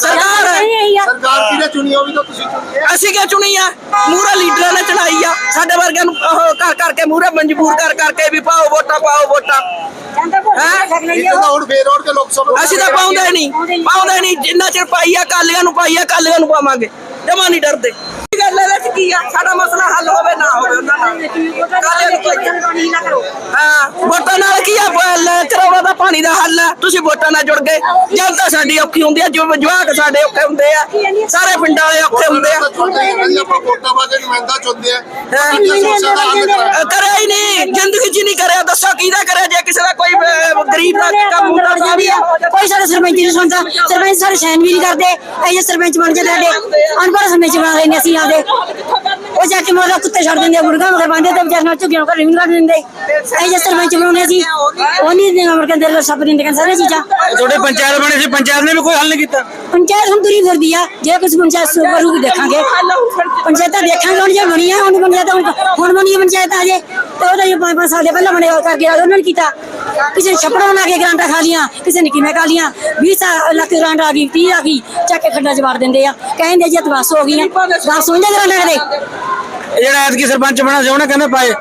ਸਰਕਾਰ ਹੈ। ਸਰਕਾਰ ਕਿਹਨੇ ਚੁਣੀ ਉਹ ਵੀ ਤਾਂ ਤੁਸੀਂ ਚੁਣੀ ਹੈ ਅਸੀਂ ਕਿਉਂ ਚੁਣੀ ਆ? ਮੂਰਾ ਲੀਡਰਾਂ ਨੇ ਚੜਾਈ ਆ। ਸਾਡੇ ਵਰਗਿਆਂ ਨੂੰ ਉਹ ਕਰ ਕਰਕੇ ਮੂਰੇ ਮਜਬੂਰ ਕਰ ਕਰਕੇ ਵੀ ਪਾਓ ਵੋਟਾਂ ਪਾਓ ਵੋਟਾਂ। ਇਹ ਤਾਂ ਹੁਣ ਫੇਰ ਔੜ ਕੇ ਲੋਕ ਸਭਾ ਅਸੀਂ ਤਾਂ ਪਾਉਂਦੇ ਨਹੀਂ। ਪਾਉਂਦੇ ਨਹੀਂ। ਜਿੰਨਾ ਚਿਰ ਪਾਈ ਆ ਕਾਲੀਆਂ ਨੂੰ ਪਾਈ ਆ ਕਾਲੀਆਂ ਨੂੰ ਪਾਵਾਂਗੇ। ਜਮਾ ਨਹੀਂ ਡਰਦੇ। ਗੱਲ ਹੈ ਚ ਕੀ ਆ? ਸਾਡਾ ਮਸਲਾ ਹੱਲ ਹੋਵੇ ਨਾ ਹੋਵੇ ਉਹਨਾਂ ਨਾਲ। ਕਾਹਦੇ ਨੂੰ ਕੋਈ ਹਾਂ ਵੋਟਾਂ ਨਾਲ ਕੀ ਆ? ਕਰੋੜਾਂ ਦਾ ਪਾਣੀ ਦਾ ਹੱਲ ਆ ਤੁਸੀਂ ਵੋਟਾਂ ਨਾਲ ਜੁੜ ਗਏ। ਜਨਤਾ ਸਾਡੀ ਔਖੀ ਹੁੰਦੀ ਆ, ਜੋ ਜਵਾਕ ਸਾਡੇ ਔਖੇ ਹੁੰਦੇ ਆ, ਸਾਰੇ ਪਿੰਡਾਂ ਵਾਲੇ ਔਖੇ ਹੁੰਦੇ ਆ। ਆਪਾਂ ਵੋਟਾਂ ਵਾਜੇ ਨੁਮਾਇੰਦਾ ਚੁਣਦੇ ਆ ਕਰਿਆ ਹੀ ਨਹੀਂ, ਜ਼ਿੰਦਗੀ 'ਚ ਨਹੀਂ ਕਰਿਆ। ਦੱਸੋ ਕਿਹਦਾ ਕਰਿਆ, ਜੇ ਕਿਸੇ ਦਾ ਕੋਈ ਗਰੀਬ ਦਾ ਕੰਮ ਹੁੰਦਾ, ਤਾਂ ਵੀ ਆ। ਕੋਈ ਸਾਡਾ ਸਰਪੰਚ ਨਹੀਂ ਸੁਣਦਾ। ਸਰਪੰਚ ਸਾਰੇ ਸਹਿਨ ਵੀ ਨਹੀਂ ਕਰਦੇ। ਇਹ ਸਰਪੰਚ ਬਣ ਜਾਂਦੇ ਸਾਡੇ ਅਨਪੜ੍ਹ ਸਰਪੰਚ ਬਣਾ ਲੈਂਦੇ ਅਸੀਂ ਆਪਦੇ। ਉਹ ਜਾ ਕੇ ਮੋਰਾ ਕੁੱਤੇ ਛੱਡ ਦਿੰਦੇ ਗੁਰਗਾ ਮਗਰ ਬੰਦੇ ਤੇ ਵਿਚਾਰ ਨਾਲ ਝੁੱਗੀਆਂ ਕਰ ਰਿੰਗ ਕੱਢ ਦਿੰਦੇ। ਇਹ ਸਰਪੰਚ ਬਣਾਉਣੇ ਸੀ ਉਹ ਨਹੀਂ ਦਿੰਦੇ ਮਰ ਕਹਿੰਦੇ ਲੋ ਸਭ ਦਿੰਦੇ ਕਹਿੰਦੇ ਸਾਰੇ ਚੀਜ਼ਾਂ। ਤੁਹਾਡੇ ਪੰਚਾਇਤ ਬਣੇ ਸੀ ਪੰਚਾਇਤ ਨੇ ਵੀ ਕੋਈ ਹੱਲ ਨਹੀਂ ਕੀਤਾ? ਪੰਚਾਇਤ ਹੁਣ ਤੁਰੀ ਫਿਰਦੀ ਆ। ਜੇ ਕੁਝ ਪੰਚਾਇਤ ਸੂ ਕਰੂਗੀ ਦੇਖਾਂਗੇ। ਪੰਚਾਇਤਾਂ ਦੇਖਾਂਗੇ ਹੁਣ ਜੇ ਬਣੀ ਆ ਹੁਣ ਪੰਚਾਇਤ ਹੁਣ ਹੁਣ ਬਣੀ ਪੰਚਾਇਤ ਆ ਜੇ ਤੇ ਉਹਦਾ ਜੇ ਪੰਜ ਪੰਜ ਸਾਲ ਦੇ ਪਹਿਲਾਂ ਬਣੇ ਕਰਕੇ ਆ ਉਹਨਾਂ ਨੇ ਕੀਤਾ। ਕਿਸੇ ਨੇ ਛੱਪੜ ਬਣਾ ਕੇ ਗਰਾਂਟਾਂ ਖਾ ਲੀਆਂ ਕਿਸੇ ਨੇ ਕਿਵੇਂ ਖਾ ਲੀਆਂ 20 ਸਾਲ ਲੱਖ ਗਰਾਂਟ ਆ ਗਈ 30 ਆ ਗਈ ਚੱਕ ਕੇ ਖੱਡਾ ਚ ਵਾੜ ਦਿੰਦੇ ਆ। ਕਹਿੰਦੇ ਜੀ ਬਸ ਹੋ ਗਈਆਂ। ਬਸ ਹੋ ਜਾਂਦੇ ਗਰਾਂਟਾਂ ਇਹ ਜਿਹੜਾ ਐਤਕੀ ਸਰਪੰਚ ਬਣਾ ਸੀ ਉਹਨੇ ਕਹਿੰਦੇ ਪਾਏ।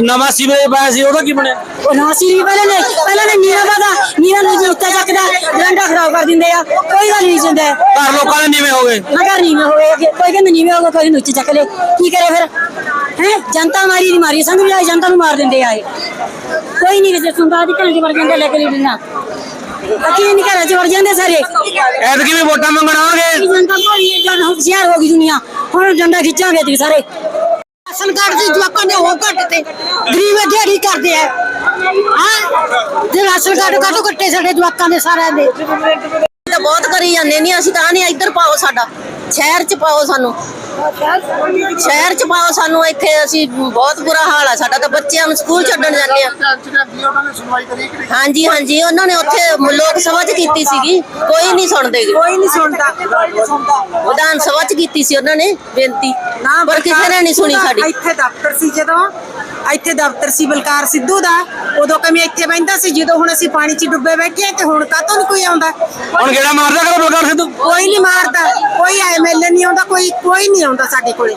ਨਵਾਂ ਸੀਵਰੇਜ ਪਾਇਆ ਸੀ ਉਹਦਾ ਕੀ ਬਣਿਆ? ਉਹ ਨਾਸੀ ਵੀ ਪਹਿਲਾਂ ਨੇ ਪਹਿਲਾਂ ਨੇ ਨੀਰਾ ਪਾਦਾ ਨੀਰਾ ਨੂੰ ਉੱਤੇ ਚੱਕਦਾ ਗਰਾਂਟਾਂ ਖਰਾਬ ਕਰ ਦਿੰਦੇ ਆ ਕੋਈ ਗੱਲ ਨਹੀਂ ਸੁਣਦਾ। ਘਰ ਲੋਕਾਂ ਦੇ ਨੀਵੇਂ ਹੋ ਗਏ। ਮਗਰ ਨੀਵੇਂ ਹੋਏ ਅੱਗੇ ਕੋਈ ਕਹਿੰਦਾ ਨੀਵੇਂ ਹੋਗਾ ਕੋਈ ਨੂੰ ਉੱਚੇ ਚੱਕ ਲੈ ਕੀ ਕਰੇ ਫਿਰ? ਹੈ? ਜਨਤਾ ਮਾਰੀ ਦੀ ਮਾਰੀ ਸੰਗ ਵੀ ਆਏ ਜਨਤਾ ਨੂੰ ਮਾਰ ਦਿੰਦੇ ਆਏ। ਕੋਈ ਨਹੀਂ ਕਿਸੇ ਸੁਣਦਾ ਦੀ ਘਰਾਂ ਚ ਵੜ ਜਾਂਦੇ ਲੈ ਕੇ ਲੀਡਰਾਂ ਅਕੀ ਨਹੀਂ ਘਰਾਂ ਚ ਵੜ ਜਾਂਦੇ ਸਾਰੇ। ਐਤਕੀ ਵੀ ਵੋਟਾਂ ਮੰਗਣ ਜਨਤਾ ਭੋਲੀ ਜਨ ਹੁਸ਼ਿਆਰ ਹੋ ਗਈ ਦੁਨੀਆ। ਹੁਣ ਡੰਡਾ ਖਿੱਚਾਂਗੇ ਤੇ ਸਾਰੇ। ਰਾਸ਼ਨ ਕਾਰਡ ਦੇ ਜਵਾਕਾਂ ਨੇ ਉਹ ਘੱਟ ਤੇ ਗਰੀਬ ਦਿਹਾੜੀ ਕਰਦੇ ਆ ਹਾਂ, ਜੇ ਰਾਸ਼ਨ ਕਾਰਡ ਕਾਟੋ ਕੱਟੇ ਸਾਡੇ ਜਵਾਕਾਂ ਦੇ ਸਾਰਿਆਂ ਦੇ। ਤਾਂ ਬਹੁਤ ਕਰੀ ਜਾਂਦੇ ਨਹੀਂ ਅਸੀਂ ਤਾਂ ਨਹੀਂ ਇੱਧਰ ਪਾਓ ਸਾਡਾ, ਸ਼ਹਿਰ ਚ ਪਾਓ ਸਾਨੂੰ। ਸ਼ਹਿਰ ਚ ਪਾਓ ਸਾਨੂੰ ਇੱਥੇ ਅਸੀਂ ਬਹੁਤ ਬੁਰਾ ਹਾਲ ਆ। ਸਾਡਾ ਤਾਂ ਬੱਚਿਆਂ ਨੂੰ ਸਕੂਲ ਛੱਡਣ ਜਾਂਦੇ ਆ। ਹਾਂਜੀ ਹਾਂਜੀ। ਉਹਨਾਂ ਨੇ ਉੱਥੇ ਲੋਕ ਸਭਾ ਚ ਕੀਤੀ ਸੀਗੀ। ਕੋਈ ਨਹੀਂ ਸੁਣਦੇ। ਕੋਈ ਨਹੀਂ ਸੁਣਦਾ। ਵਿਧਾਨ ਸਭਾ ਚ ਕੀਤੀ ਸੀ ਉਹਨਾਂ ਨੇ ਬੇਨਤੀ। ਨਾ ਪਰ ਕਿਸੇ ਨੇ ਨਹੀਂ ਸੁਣੀ ਸਾਡੀ। ਇੱਥੇ ਦਫ਼ਤਰ ਸੀ ਜਦੋਂ ਇੱਥੇ ਦਫ਼ਤਰ ਸੀ ਬਲਕਾਰ ਸਿੱਧੂ ਦਾ। ਉਦੋਂ ਕਮੀ ਇੱਥੇ ਬੈਂਦਾ ਸੀ ਜਦੋਂ ਹੁਣ ਅਸੀਂ ਪਾਣੀ 'ਚ ਡੁੱਬੇ ਬੈਠੇ ਹਾਂ ਤੇ ਹੁਣ ਕਾਤੋਂ ਨਹੀਂ ਕੋਈ ਆਉਂਦਾ? ਹੁਣ ਕਿਹੜਾ ਮਾਰਦਾ ਕਰੋ ਬਲਕਾਰ ਸਿੱਧੂ। ਕੋਈ ਨਹੀਂ ਮਾਰਦਾ। ਕੋਈ ਐਮਐਲਏ ਨਹੀਂ ਆਉਂਦਾ ਕੋਈ ਕੋਈ ਨਹੀਂ ਆਉਂਦਾ ਸਾਡੇ ਕੋਲੇ।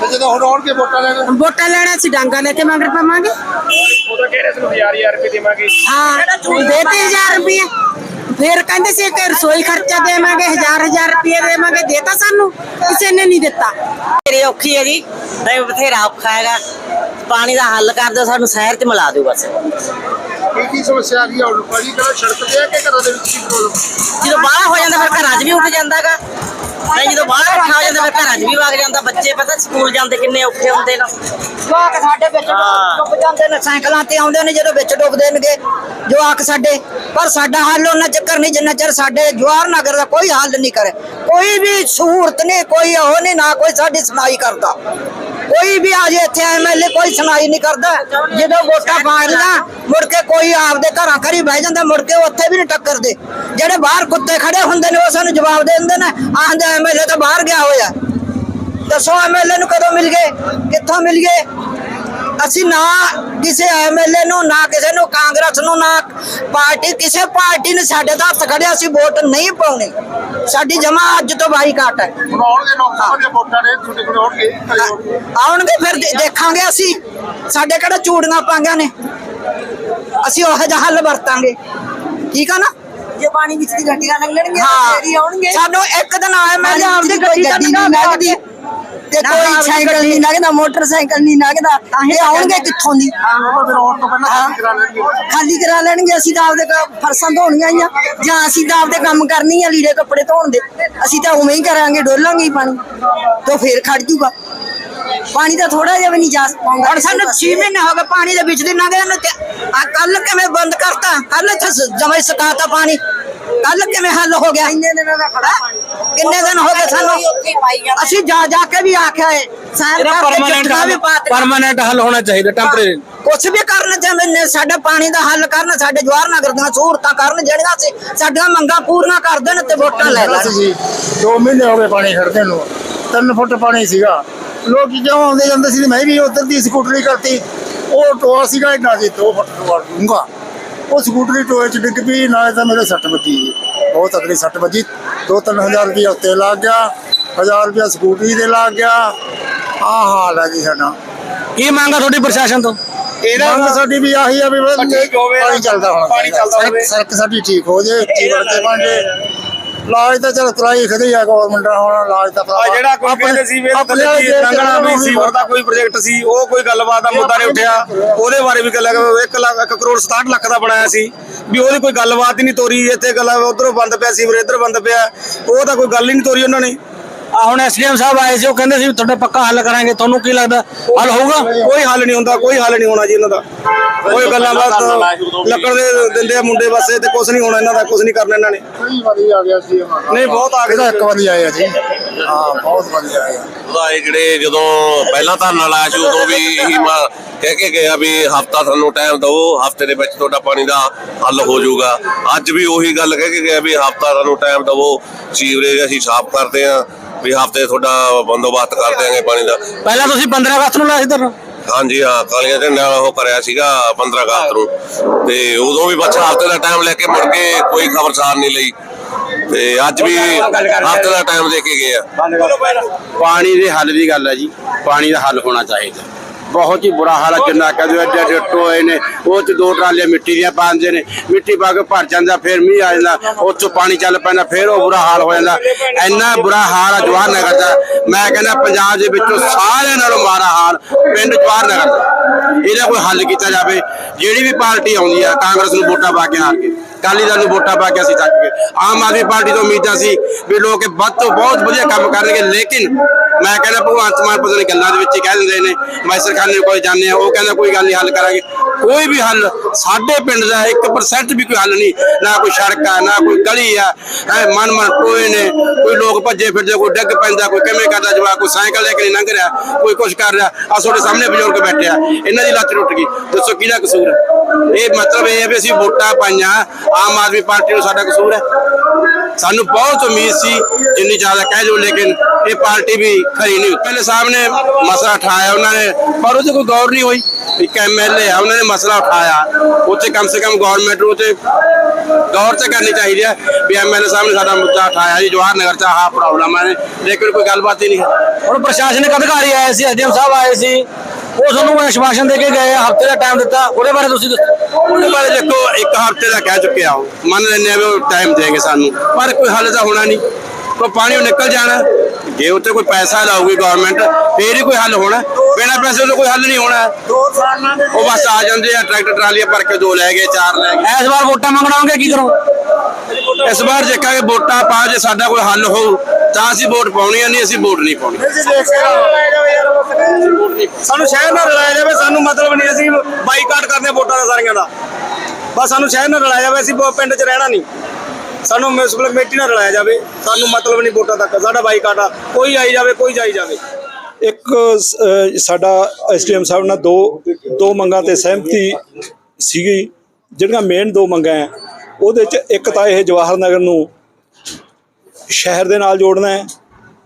ਤੇ ਜਦੋਂ ਹੁਣ ਆਉਣਗੇ ਵੋਟਾਂ ਲੈਣ? ਵੋਟਾਂ ਲੈਣਾ ਅਸੀਂ ਡਾਂਗਾ ਲੈ ਕੇ ਮੰਗਰ ਪਾਵਾਂਗੇ। ਉਦੋਂ ਕਿਹੜੇ ਸਾਨੂੰ ਹਜ਼ਾਰ ਹਜ਼ਾਰ ਰੁਪਏ ਦੇਵਾਂਗੇ। ਹਾਂ ਦੇਤੇ 1000 ਰੁਪਏ। ਫਿਰ ਕਹਿੰਦੇ ਸੀ ਕਿ ਰਸੋਈ ਖਰਚਾ ਦੇਵਾਂਗੇ ਹਜ਼ਾਰ ਹਜ਼ਾਰ ਰੁਪਏ ਦੇਵਾਂਗੇ। ਦੇਤਾ ਸਾਨੂੰ ਕਿਸੇ ਨੇ ਨਹੀਂ ਦਿੱਤਾ। ਤੇਰੀ ਔਖੀ ਹੈ ਜੀ ਨਹੀਂ ਬਥੇਰਾ ਔਖਾ ਹੈਗਾ। ਪਾਣੀ ਦਾ ਹੱਲ ਕਰ ਦਿਓ ਸਾਨੂੰ ਸ਼ਹਿਰ ਚ ਮਿਲਾ ਦਿਓ ਬਸ। ਕੀ ਕੀ ਸਮੱਸਿਆ ਆ ਰਹੀ ਹੈ ਹੁਣ? ਪਾਣੀ ਕਿਹੜਾ ਸੜਕ ਤੇ ਹੈ ਕਿ ਘਰਾਂ ਦੇ ਵਿੱਚ ਕੀ ਪ੍ਰੋਬਲਮ ਜਦੋਂ ਬਾਹਰ ਹੋ ਜਾਂਦਾ ਫਿਰ ਘਰਾਂ 'ਚ ਵੀ ਉੱਠ ਜਾਂਦਾਗਾ। ਨਹੀਂ ਜਦੋਂ ਬਾਹਰ ਹੋ ਜਾਂਦਾ ਫਿਰ ਘਰਾਂ 'ਚ ਵੀ ਵਗ ਜਾਂਦਾ। ਬੱਚੇ ਪਤਾ ਸਕੂਲ ਜਾਂਦੇ ਕਿੰਨੇ ਔਖੇ ਹੁੰਦੇ ਨੇ। ਜਵਾਕ ਸਾਡੇ ਵਿੱਚ ਡੁੱਬ ਜਾਂਦੇ ਨੇ ਸਾਈਕਲਾਂ ਤੇ ਆਉਂਦੇ ਨੇ ਜਦੋਂ ਵਿੱਚ ਡੁੱਬਦੇ ਨੇਗੇ। ਜਵਾਕ ਸਾਡੇ ਪਰ ਸਾਡਾ ਹੱਲ ਉਹਨਾਂ ਚੱਕਰ ਨਹੀਂ ਜਿੰਨਾ ਚਿਰ ਸਾਡੇ ਜਵਾਹਰ ਨਗਰ ਦਾ ਕੋਈ ਹੱਲ ਨਹੀਂ ਕਰੇ। ਕੋਈ ਵੀ ਸਹੂਲਤ ਨਹੀਂ ਕੋਈ ਉਹ ਨਹੀਂ ਨਾ ਕੋਈ ਸਾਡੀ ਸੁਣਾਈ ਕਰਦਾ। ਕੋਈ ਵੀ ਆ ਜੇ ਇੱਥੇ ਐਮਐਲਏ ਕੋਈ ਸੁਣਾਈ ਨਹੀਂ ਕਰਦਾ। ਜਦੋਂ ਵੋਟਾਂ ਪਾਉਂਦਾ ਮੁੜ ਕੇ ਕੋਈ ਆਪਦੇ ਘਰਾਂ ਘਰੀ ਬਹਿ ਜਾਂਦਾ, ਮੁੜ ਕੇ ਉੱਥੇ ਵੀ ਨਹੀਂ ਟੱਕਰਦੇ। ਜਿਹੜੇ ਬਾਹਰ ਕੁੱਤੇ ਖੜੇ ਹੁੰਦੇ ਨੇ, ਉਹ ਸਾਨੂੰ ਜਵਾਬ ਦੇ ਦਿੰਦੇ ਨੇ ਆਂਦੇ ਐਮਐਲਏ ਤਾਂ ਬਾਹਰ ਗਿਆ ਹੋਇਆ। ਦੱਸੋ ਐਮਐਲਏ ਨੂੰ ਕਦੋਂ ਮਿਲ ਗਏ, ਕਿੱਥੋਂ ਮਿਲ ਗਏ? ਅਸੀਂ ਨਾ ਕਿਸੇ ਐਮਐਲਏ ਨੂੰ ਨਾ ਕਿਸੇ ਨੂੰ ਕਾਂਗਰਸ ਨੂੰ ਨਾ ਪਾਰਟੀ ਕਿਸੇ ਪਾਰਟੀ ਨੇ ਸਾਡੇ ਦਾ ਹੱਥ ਖੜਿਆ ਅਸੀਂ ਵੋਟ ਨਹੀਂ ਪਾਉਣੀ। ਸਾਡੀ ਜਮਾ ਅੱਜ ਤੋਂ ਬਾਈਕਾਟ ਹੈ। ਆਉਣਗੇ ਆਉਣਗੇ ਆਉਣਗੇ। ਆਉਣਗੇ ਫਿਰ ਦੇ- ਦੇਖਾਂਗੇ ਅਸੀਂ। ਸਾਡੇ ਕਿਹੜਾ ਚੂੜੀਆਂ ਪਾਈਆਂ ਨੇ? ਅਸੀਂ ਉਹ ਜਿਹਾ ਹੱਲ ਵਰਤਾਂਗੇ। ਠੀਕ ਆ ਨਾ? ਜੇ ਪਾਣੀ ਵਿੱਚ ਦੀ ਗੱਡੀਆਂ ਲੰਘਣਗੀਆਂ ਹਾਂ। ਸਾਨੂੰ ਇੱਕ ਦਿਨ ਆਏ ਮੈਂ ਆਪਦੀ ਗੱਡੀ ਗੱਡੀ ਨਹੀਂ ਨਹੀਂ ਲੱਗਦੀ। ਤੇ ਕੋਈ ਸਾਈਕਲ ਨਹੀਂ ਲੰਘਦਾ ਮੋਟਰਸਾਈਕਲ ਨਹੀਂ ਲੰਘਦਾ ਇਹ ਆਉਣਗੇ ਕਿੱਥੋਂ ਦੀ? ਖਾਲੀ ਕਰਾ ਲੈਣਗੇ। ਅਸੀਂ ਤਾਂ ਆਪਦੇ ਫਰਸਾਂ ਧੋਣੀਆਂ ਆ। ਜਾਂ ਅਸੀਂ ਤਾਂ ਆਪਦੇ ਕੰਮ ਕਰਨੀ ਆ ਲੀੜੇ ਕੱਪੜੇ ਧੋਣ ਦੇ। ਅਸੀਂ ਤਾਂ ਉਵੇਂ ਹੀ ਕਰਾਂਗੇ ਡੋਲਾਂਗੇ ਪਾਣੀ। ਤੇ ਫੇਰ ਖੜ ਜੂਗਾ। ਪਾਣੀ ਤਾਂ ਥੋੜਾ ਜਿਹਾ ਵੀ ਨਹੀਂ ਜਾ ਪਾਉਂਦਾ। ਹੁਣ ਸਾਨੂੰ 6 ਮਹੀਨੇ ਹੋ ਗਏ ਪਾਣੀ ਦੇ ਵਿੱਚ ਦੀ ਤੇ ਆ ਕੱਲ ਕਿਵੇਂ ਬੰਦ ਕਰਤਾ? ਕੱਲ ਇੱਥੇ ਜਮੇ ਸਕਾਤਾ ਪਾਣੀ। ਕੱਲ ਕਿਵੇਂ ਹੱਲ ਹੋ ਗਿਆ? ਇੰਨੇ ਦਿਨਾਂ ਦਾ ਖੜਾ ਕਿੰਨੇ ਦਿਨ ਹੋ ਗਏ ਸਾਨੂੰ? ਅਸੀਂ ਜਾ ਜਾ ਕੇ ਵੀ ਆਖਿਆ ਏ ਇਹਦਾ ਕਰਕੇ ਪਰਮਾਨੈਂਟ ਚਿੱਠੀਆਂ ਵੀ ਪਾਤੀਆਂ ਪਰਮਾਨੈਂਟ ਹੱਲ ਹੋਣਾ ਚਾਹੀਦਾ ਟੈਂਪਰੇਰੀ ਕੁਛ ਵੀ ਕਰਨ ਚਾਹੁੰਦੇ ਨੇ ਸਾਡਾ ਪਾਣੀ ਦਾ ਹੱਲ ਕਰਨ ਸਾਡੇ ਜਵਾਹਰ ਨਗਰ ਦੀਆਂ ਸਹੂਲਤਾਂ ਕਰਨ ਜਿਹੜੀਆਂ ਸੀ ਸਾਡੀਆਂ ਮੰਗਾਂ ਪੂਰੀਆਂ ਕਰ ਦੇਣ ਤੇ ਵੋਟਾਂ ਲੈ ਲੈਣ। ਸੀ ਜੀ 2 ਮਹੀਨੇ ਹੋ ਗਏ ਪਾਣੀ ਖੜਦੇ ਨੂੰ। 3 ਫੁੱਟ ਪਾਣੀ ਸੀਗਾ। ਲੋਕ ਕਿਉਂ ਆਉਂਦੇ ਜਾਂਦੇ ਸੀ? ਮੈਂ ਵੀ ਉਧਰ ਦੀ ਸਕੂਟਰੀ ਕਰਤੀ। ਉਹ ਟੋਆ ਸੀਗਾ ਇੰਨਾ ਜੀ 2 ਫੁੱਟ ਟੋਆ ਉਹ ਸਕੂਟਰੀ ਟੋਏ ਚ ਡਿੱਗ ਪਈ ਨਾਲੇ ਤਾਂ ਮੇਰੇ ਸੱਟ ਵੱਜੀ। ਜੀ। ਬਹੁਤ ਤਕੜੀ ਸੱਟ ਵੱਜੀ। 2-3000 ਰੁਪਏ ਉੱਤੇ ਲੱਗ ਗਿਆ। 1000 ਰੁਪਏ ਸਕੂਟਰੀ ਦੇ ਲੱਗ ਗਿਆ। ਆਹ ਹਾਲ ਹੈ ਜੀ ਸਾਡਾ। ਕੀ ਮੰਗ ਆ ਤੁਹਾਡੀ ਪ੍ਰਸ਼ਾਸਨ ਤੋਂ? ਮੰਗ ਸਾਡੀ ਵੀ ਆਹੀ ਆ ਵੀ। ਪਾਣੀ ਚੱਲਦਾ ਹੁਣ ਪਾਣੀ ਚੱਲਦਾ ਸੜਕ- ਹੋਵੇ। ਸੜਕ ਸਾਡੀ ਠੀਕ ਹੋ ਜੇ ਜੀਵਨ ਤੇ ਬਣ ਜੇ। ਇਲਾਜ ਤਾਂ ਚਲ ਕਰਾਈ ਖੜੀ ਆ ਗਵਰਨਮੈਂਟ ਹੁਣ ਇਲਾਜ ਤਾਂ ਆ ਜਿਹੜਾ ਕੋਈ ਕਹਿੰਦੇ ਸੀ ਵੀ ਇਹਦੇ ਥੱਲੇ ਜਿਹੜੇ ਲੰਘਣਾ ਵੀ ਸੀਵਰ ਦਾ ਕੋਈ ਪ੍ਰੋਜੈਕਟ ਸੀ ਉਹ ਕੋਈ ਗੱਲਬਾਤ ਦਾ ਮੁੱਦਾ ਨਹੀਂ ਉੱਠਿਆ। ਉਹਦੇ ਬਾਰੇ ਵੀ ਗੱਲ 1 ਲੱਖ 1 ਕਰੋੜ 67 ਲੱਖ ਦਾ ਬਣਾਇਆ ਸੀ। ਵੀ ਉਹਦੀ ਕੋਈ ਗੱਲਬਾਤ ਹੀ ਨਹੀਂ ਤੋਰੀ ਇੱਥੇ ਗੱਲ ਉਧਰੋਂ ਬੰਦ ਪਿਆ ਸੀਵਰ ਇੱਧਰ ਬੰਦ ਪਿਆ। ਉਹ ਤਾਂ ਕੋਈ ਗੱਲ ਹੀ ਨਹੀਂ ਤੋਰੀ ਉਹਨਾਂ ਨੇ। ਆ ਹੁਣ ਐਸਡੀਐਮ ਸਾਹਿਬ ਆਏ ਸੀ ਉਹ ਕਹਿੰਦੇ ਸੀ ਤੁਹਾਡਾ ਪੱਕਾ ਹੱਲ ਕਰਾਂਗੇ ਤੁਹਾਨੂੰ ਕੀ ਲੱਗਦਾ? ਹੱਲ ਹੋਊਗਾ? ਕੋਈ ਹੱਲ ਨਹੀਂ ਹੁੰਦਾ ਕੋਈ ਹੱਲ ਨਹੀਂ ਹੋਣਾ ਜੀ ਇਹਨਾਂ ਦਾ। ਕੋਈ ਗੱਲਾਂ ਬਾਤ ਲੱਕੜ ਦੇ ਦਿੰਦੇ ਆ ਮੁੰਡੇ ਬਸੇ ਤੇ ਕੁਝ ਨਹੀਂ ਹੋਣਾ ਇਹਨਾਂ ਦਾ ਕੁਝ ਨਹੀਂ ਕਰਨਾ ਇਹਨਾਂ ਨੇ। ਕਈ ਵਾਰੀ ਆ ਗਿਆ ਸੀ ਨਹੀਂ ਬਹੁਤ ਆ ਗਏ ਇੱਕ ਵਾਰੀ ਆਏ ਆ ਜੀ। ਹਾਂ ਬਹੁਤ ਵਾਰੀ ਆਏ ਆ ਉਹਦਾ ਜਿਹੜੇ ਜਦੋਂ ਪਹਿਲਾਂ ਧਰਨਾ ਲਾਇਆ ਸੀ ਉਦੋਂ ਵੀ ਇਹੀ ਮ- ਕਹਿ ਕੇ ਗਿਆ ਵੀ ਹਫਤਾ ਸਾਨੂੰ ਟਾਈਮ ਦਿਓ ਹਫ਼ਤੇ ਦੇ ਵਿੱਚ ਤੁਹਾਡਾ ਪਾਣੀ ਦਾ ਹੱਲ ਹੋ ਜਾਊਗਾ। ਅੱਜ ਵੀ ਉਹੀ ਗੱਲ ਕਹਿ ਕੇ ਗਿਆ ਵੀ ਹਫਤਾ ਸਾਨੂੰ ਟਾਈਮ ਦਿਓ ਸੀਵਰੇਜ ਅਸੀਂ ਸਾਫ਼ ਕਰਦੇ ਆਂ ਵੀ ਹਫ਼ਤੇ ਤੁਹਾਡਾ ਬੰਦੋਬਸਤ ਕਰ ਦਿਆਂਗੇ ਪਾਣੀ ਦਾ। ਪਹਿਲਾਂ ਤੁਸੀਂ 15 ਅਗਸਤ ਨੂੰ ਲਾਇਆ ਸੀ ਧਰਨਾ? ਹਾਂਜੀ ਹਾਂ ਕਾਲੀਆਂ ਝੰਡੇ ਨਾਲ ਉਹ ਕਰਿਆ ਸੀਗਾ 15 ਅਗਸਤ ਨੂੰ। ਤੇ ਉਦੋਂ ਵੀ ਬੱਚਾ ਹਫ਼ਤੇ ਦਾ ਟਾਈਮ ਲੈ ਕੇ ਮੁੜ ਕੇ ਕੋਈ ਖਬਰਸਾਰ ਨਹੀਂ ਲਈ। ਤੇ ਅੱਜ ਵੀ ਹਫ਼ਤੇ ਦਾ ਟਾਈਮ ਦੇ ਕੇ ਗਏ ਆ। ਪਾਣੀ ਦੇ ਹੱਲ ਦੀ ਗੱਲ ਹੈ ਜੀ। ਪਾਣੀ ਦਾ ਹੱਲ ਹੋਣਾ ਚਾਹੀਦਾ। ਬਹੁਤ ਹੀ ਬੁਰਾ ਹਾਲ ਹੈ ਜਿੰਨਾ ਕਦੇ ਐਡੇ ਐਡੇ ਟੋਏ ਨੇ, ਉਹ ਚ ਦੋ ਟਰਾਲੀਆਂ ਮਿੱਟੀ ਦੀਆਂ ਪਾਉਂਦੇ ਨੇ, ਮਿੱਟੀ ਪਾ ਕੇ ਭਰ ਜਾਂਦਾ, ਫਿਰ ਮੀਂਹ ਆ ਜਾਂਦਾ ਉਹ ਚੋਂ ਪਾਣੀ ਚੱਲ ਪੈਂਦਾ, ਫਿਰ ਉਹ ਬੁਰਾ ਹਾਲ ਹੋ ਜਾਂਦਾ। ਇੰਨਾ ਬੁਰਾ ਹਾਲ ਹੈ ਜਵਾਹਰ ਨਗਰ ਦਾ। ਮੈਂ ਕਹਿੰਦਾ ਪੰਜਾਬ ਦੇ ਵਿੱਚੋਂ ਸਾਰਿਆਂ ਨਾਲੋਂ ਮਾੜਾ ਹਾਲ ਪਿੰਡ ਜਵਾਹਰ ਨਗਰ ਦਾ। ਇਹਦਾ ਕੋਈ ਹੱਲ ਕੀਤਾ ਜਾਵੇ, ਜਿਹੜੀ ਵੀ ਪਾਰਟੀ ਆਉਂਦੀ ਆ, ਕਾਂਗਰਸ ਨੂੰ ਵੋਟਾਂ ਪਾ ਕੇ ਹਾਰ ਕੇ। ਅਕਾਲੀ ਦਲ ਨੂੰ ਵੋਟਾਂ ਪਾ ਕੇ ਅਸੀਂ ਚੱਕ ਗਏ। ਆਮ ਆਦਮੀ ਪਾਰਟੀ ਤੋਂ ਉਮੀਦਾਂ ਸੀ ਵੀ ਲੋਕ ਵੱਧ ਤੋਂ ਬਹੁਤ ਵਧੀਆ ਕੰਮ ਕਰਨਗੇ, ਲੇਕਿਨ ਮੈਂ ਕਹਿੰਦਾ ਭਗਵੰਤ ਮਾਨ ਪਤਾ ਨਹੀਂ ਗੱਲਾਂ ਦੇ ਵਿੱਚ ਹੀ ਕਹਿ ਦਿੰਦੇ ਨੇ ਮੈਸਰ ਖਾਨੇ ਕੋਲ ਜਾਂਦੇ ਆ ਉਹ ਕਹਿੰਦਾ ਕੋਈ ਗੱਲ ਨਹੀਂ, ਹੱਲ ਕਰਾਂਗੇ। ਕੋਈ ਵੀ ਹੱਲ, ਸਾਡੇ ਪਿੰਡ ਦਾ 1% ਵੀ ਕੋਈ ਹੱਲ ਨਹੀਂ। ਨਾ ਕੋਈ ਸੜਕ ਆ, ਨਾ ਕੋਈ ਗਲੀ ਆ ਮਨ ਮਨ ਟੋਏ ਨੇ, ਕੋਈ ਲੋਕ ਭੱਜੇ ਫਿਰਦੇ, ਕੋਈ ਡਿੱਗ ਪੈਂਦਾ, ਕੋਈ ਕਿਵੇਂ ਕਰਦਾ ਜਵਾਬ ਕੋਈ ਸਾਈਕਲ ਲੈ ਕੇ ਨਹੀਂ ਲੰਘ ਰਿਹਾ, ਕੋਈ ਕੁਛ ਕਰ ਰਿਹਾ। ਆ ਤੁਹਾਡੇ ਸਾਹਮਣੇ ਬਜ਼ੁਰਗ ਬੈਠੇ ਆ, ਇਹਨਾਂ ਦੀ ਲੱਤ ਟੁੱਟ ਗਈ। ਦੱਸੋ ਕਿਹਦਾ ਕਸੂਰ ਹੈ ਇਹ ਮਤਲਬ ਇਹ ਹੈ ਵੀ ਅਸੀਂ ਵੋਟਾਂ ਪਾਈਆਂ, ਆਮ ਆਦਮੀ ਪਾਰਟੀ ਨੂੰ ਸਾਡਾ ਕਸੂਰ ਹੈ। ਸਾਨੂੰ ਬਹੁਤ ਉਮੀਦ ਸੀ, ਜਿੰਨੀ ਜ਼ਿਆਦਾ ਕਹਿ ਜੋ ਲੇਕਿਨ ਇਹ ਪਾਰਟੀ ਵੀ ਖਰੀ ਨਹੀਂ ਪਹਿਲੇ ਸਾਹਿਬ ਨੇ ਮਸਲਾ ਉਠਾਇਆ ਉਹਨਾਂ ਨੇ, ਪਰ ਉਹਦੇ ਕੋਈ ਗੌਰ ਨਹੀਂ ਹੋਈ। ਇੱਕ ਐਮਐਲਏ ਆ, ਉਹਨਾਂ ਨੇ ਮਸਲਾ ਉਠਾਇਆ। ਉੱਥੇ ਕਮ ਸੇ ਕਮ ਗਵਰਨਮੈਂਟ ਨੂੰ ਤੇ ਗੌਰ ਤੇ ਕਰਨੀ ਚਾਹੀਦੀ ਹੈ ਵੀ ਐਮਐਲਏ ਸਾਹਿਬ ਨੇ ਸਾਡਾ ਮੁੱਦਾ ਉਠਾਇਆ ਜੀ। ਜਵਾਹਰ ਨਗਰ ਚ ਆਹ ਪ੍ਰੋਬਲਮ ਹੈ ਲੇਕਿਨ ਕੋਈ ਗੱਲਬਾਤ ਹੀ ਨਹੀਂ ਹੈ। ਹੁਣ ਪ੍ਰਸ਼ਾਸਨਿਕ ਅਧਿਕਾਰੀ ਆਏ ਸੀ ਐਸਡੀਐਮ ਸਾਹਿਬ ਆਏ ਸੀ। ਉਹ ਤੁਹਾਨੂੰ ਆਸ਼ਵਾਸਨ ਦੇ ਕੇ ਗਏ ਹਫ਼ਤੇ ਦਾ ਟਾਈਮ ਦਿੱਤਾ। ਉਹਦੇ ਬਾਰੇ ਤੁਸੀਂ ਦੱਸੋ। ਉਹਦੇ ਬਾਰੇ ਦੇਖੋ ਇੱਕ ਹਫ਼ਤੇ ਦਾ ਕਹਿ ਚੁੱਕੇ ਆ। ਉਹ ਮੰਨ ਲੈਂਦੇ ਆ ਵੀ ਉਹ ਟਾਈਮ ਦੇਣਗੇ ਸਾਨੂੰ। ਪਰ ਕੋਈ ਹੱਲ ਤਾਂ ਹੋਣਾ ਨਹੀਂ। ਕੋਈ ਪਾਣੀ ਉਹ ਨਿਕਲ ਜਾਣਾ। ਜੇ ਉੱਤੇ ਕੋਈ ਪੈਸਾ ਲਾਊਗੀ ਗਵਰਨਮੈਂਟ ਫੇਰ ਹੀ ਕੋਈ ਹੱਲ ਹੋਣਾ। ਬਿਨਾਂ ਪੈਸੇ ਤੋਂ ਕੋਈ ਹੱਲ ਨਹੀਂ ਹੋਣਾ। ਉਹ ਬਸ ਆ ਜਾਂਦੇ ਆ ਟਰੈਕਟਰ ਟਰਾਲੀਆਂ ਭਰ ਕੇ ਦੋ ਲੈ ਗਏ ਚਾਰ ਲੈ ਗਏ। ਇਸ ਵਾਰ ਵੋਟਾਂ ਮੰਗਣ ਆਉਂਗੇ ਕੀ ਕਰੋ ਇਸ ਵਾਰ ਦੇਖਾਂਗੇ ਵੋਟਾਂ ਪਾ ਜੇ ਸਾਡਾ ਕੋਈ ਹੱਲ ਹੋਊ ਤਾਂ ਅਸੀਂ ਵੋਟ ਪਾਉਣੀ ਆ ਨਹੀਂ ਅਸੀਂ ਵੋਟ ਨਹੀਂ ਪਾਉਣੀ। ਸਾਨੂੰ ਸ਼ਹਿਰ ਨਾਲ ਰਲਾਇਆ ਜਾਵੇ ਸਾਨੂੰ ਮਤਲਬ ਨਹੀਂ ਅਸੀਂ ਬਾਈਕਾਟ ਕਰਦੇ ਹਾਂ ਵੋਟਾਂ ਦਾ ਸਾਰੀਆਂ ਦਾ। ਬਸ ਸਾਨੂੰ ਸ਼ਹਿਰ ਨਾਲ ਰਲਾਇਆ ਜਾਵੇ ਅਸੀਂ ਪਿੰਡ 'ਚ ਰਹਿਣਾ ਨਹੀਂ। ਸਾਨੂੰ ਮਿਊਨਿਸਪਲ ਕਮੇਟੀ ਨਾਲ ਰਲਾਇਆ ਜਾਵੇ ਸਾਨੂੰ ਮਤਲਬ ਨਹੀਂ ਵੋਟਾਂ ਤੱਕ। ਸਾਡਾ ਬਾਈਕਾਟ ਆ ਕੋਈ ਆਈ ਜਾਵੇ ਕੋਈ ਜਾਈ ਜਾਵੇ। ਇੱਕ ਸਾਡਾ ਐਸਡੀਐਮ ਸਾਹਿਬ ਨਾਲ ਦੋ ਦੋ ਮੰਗਾਂ ਤੇ ਸਹਿਮਤੀ ਸੀਗੀ। ਜਿਹੜੀਆਂ ਮੇਨ ਦੋ ਮੰਗਾਂ ਉਹਦੇ ਚ ਇੱਕ ਤਾਂ ਇਹ ਜਵਾਹਰ ਨਗਰ ਨੂੰ ਸ਼ਹਿਰ ਦੇ ਨਾਲ ਜੋੜਨਾ ਹੈ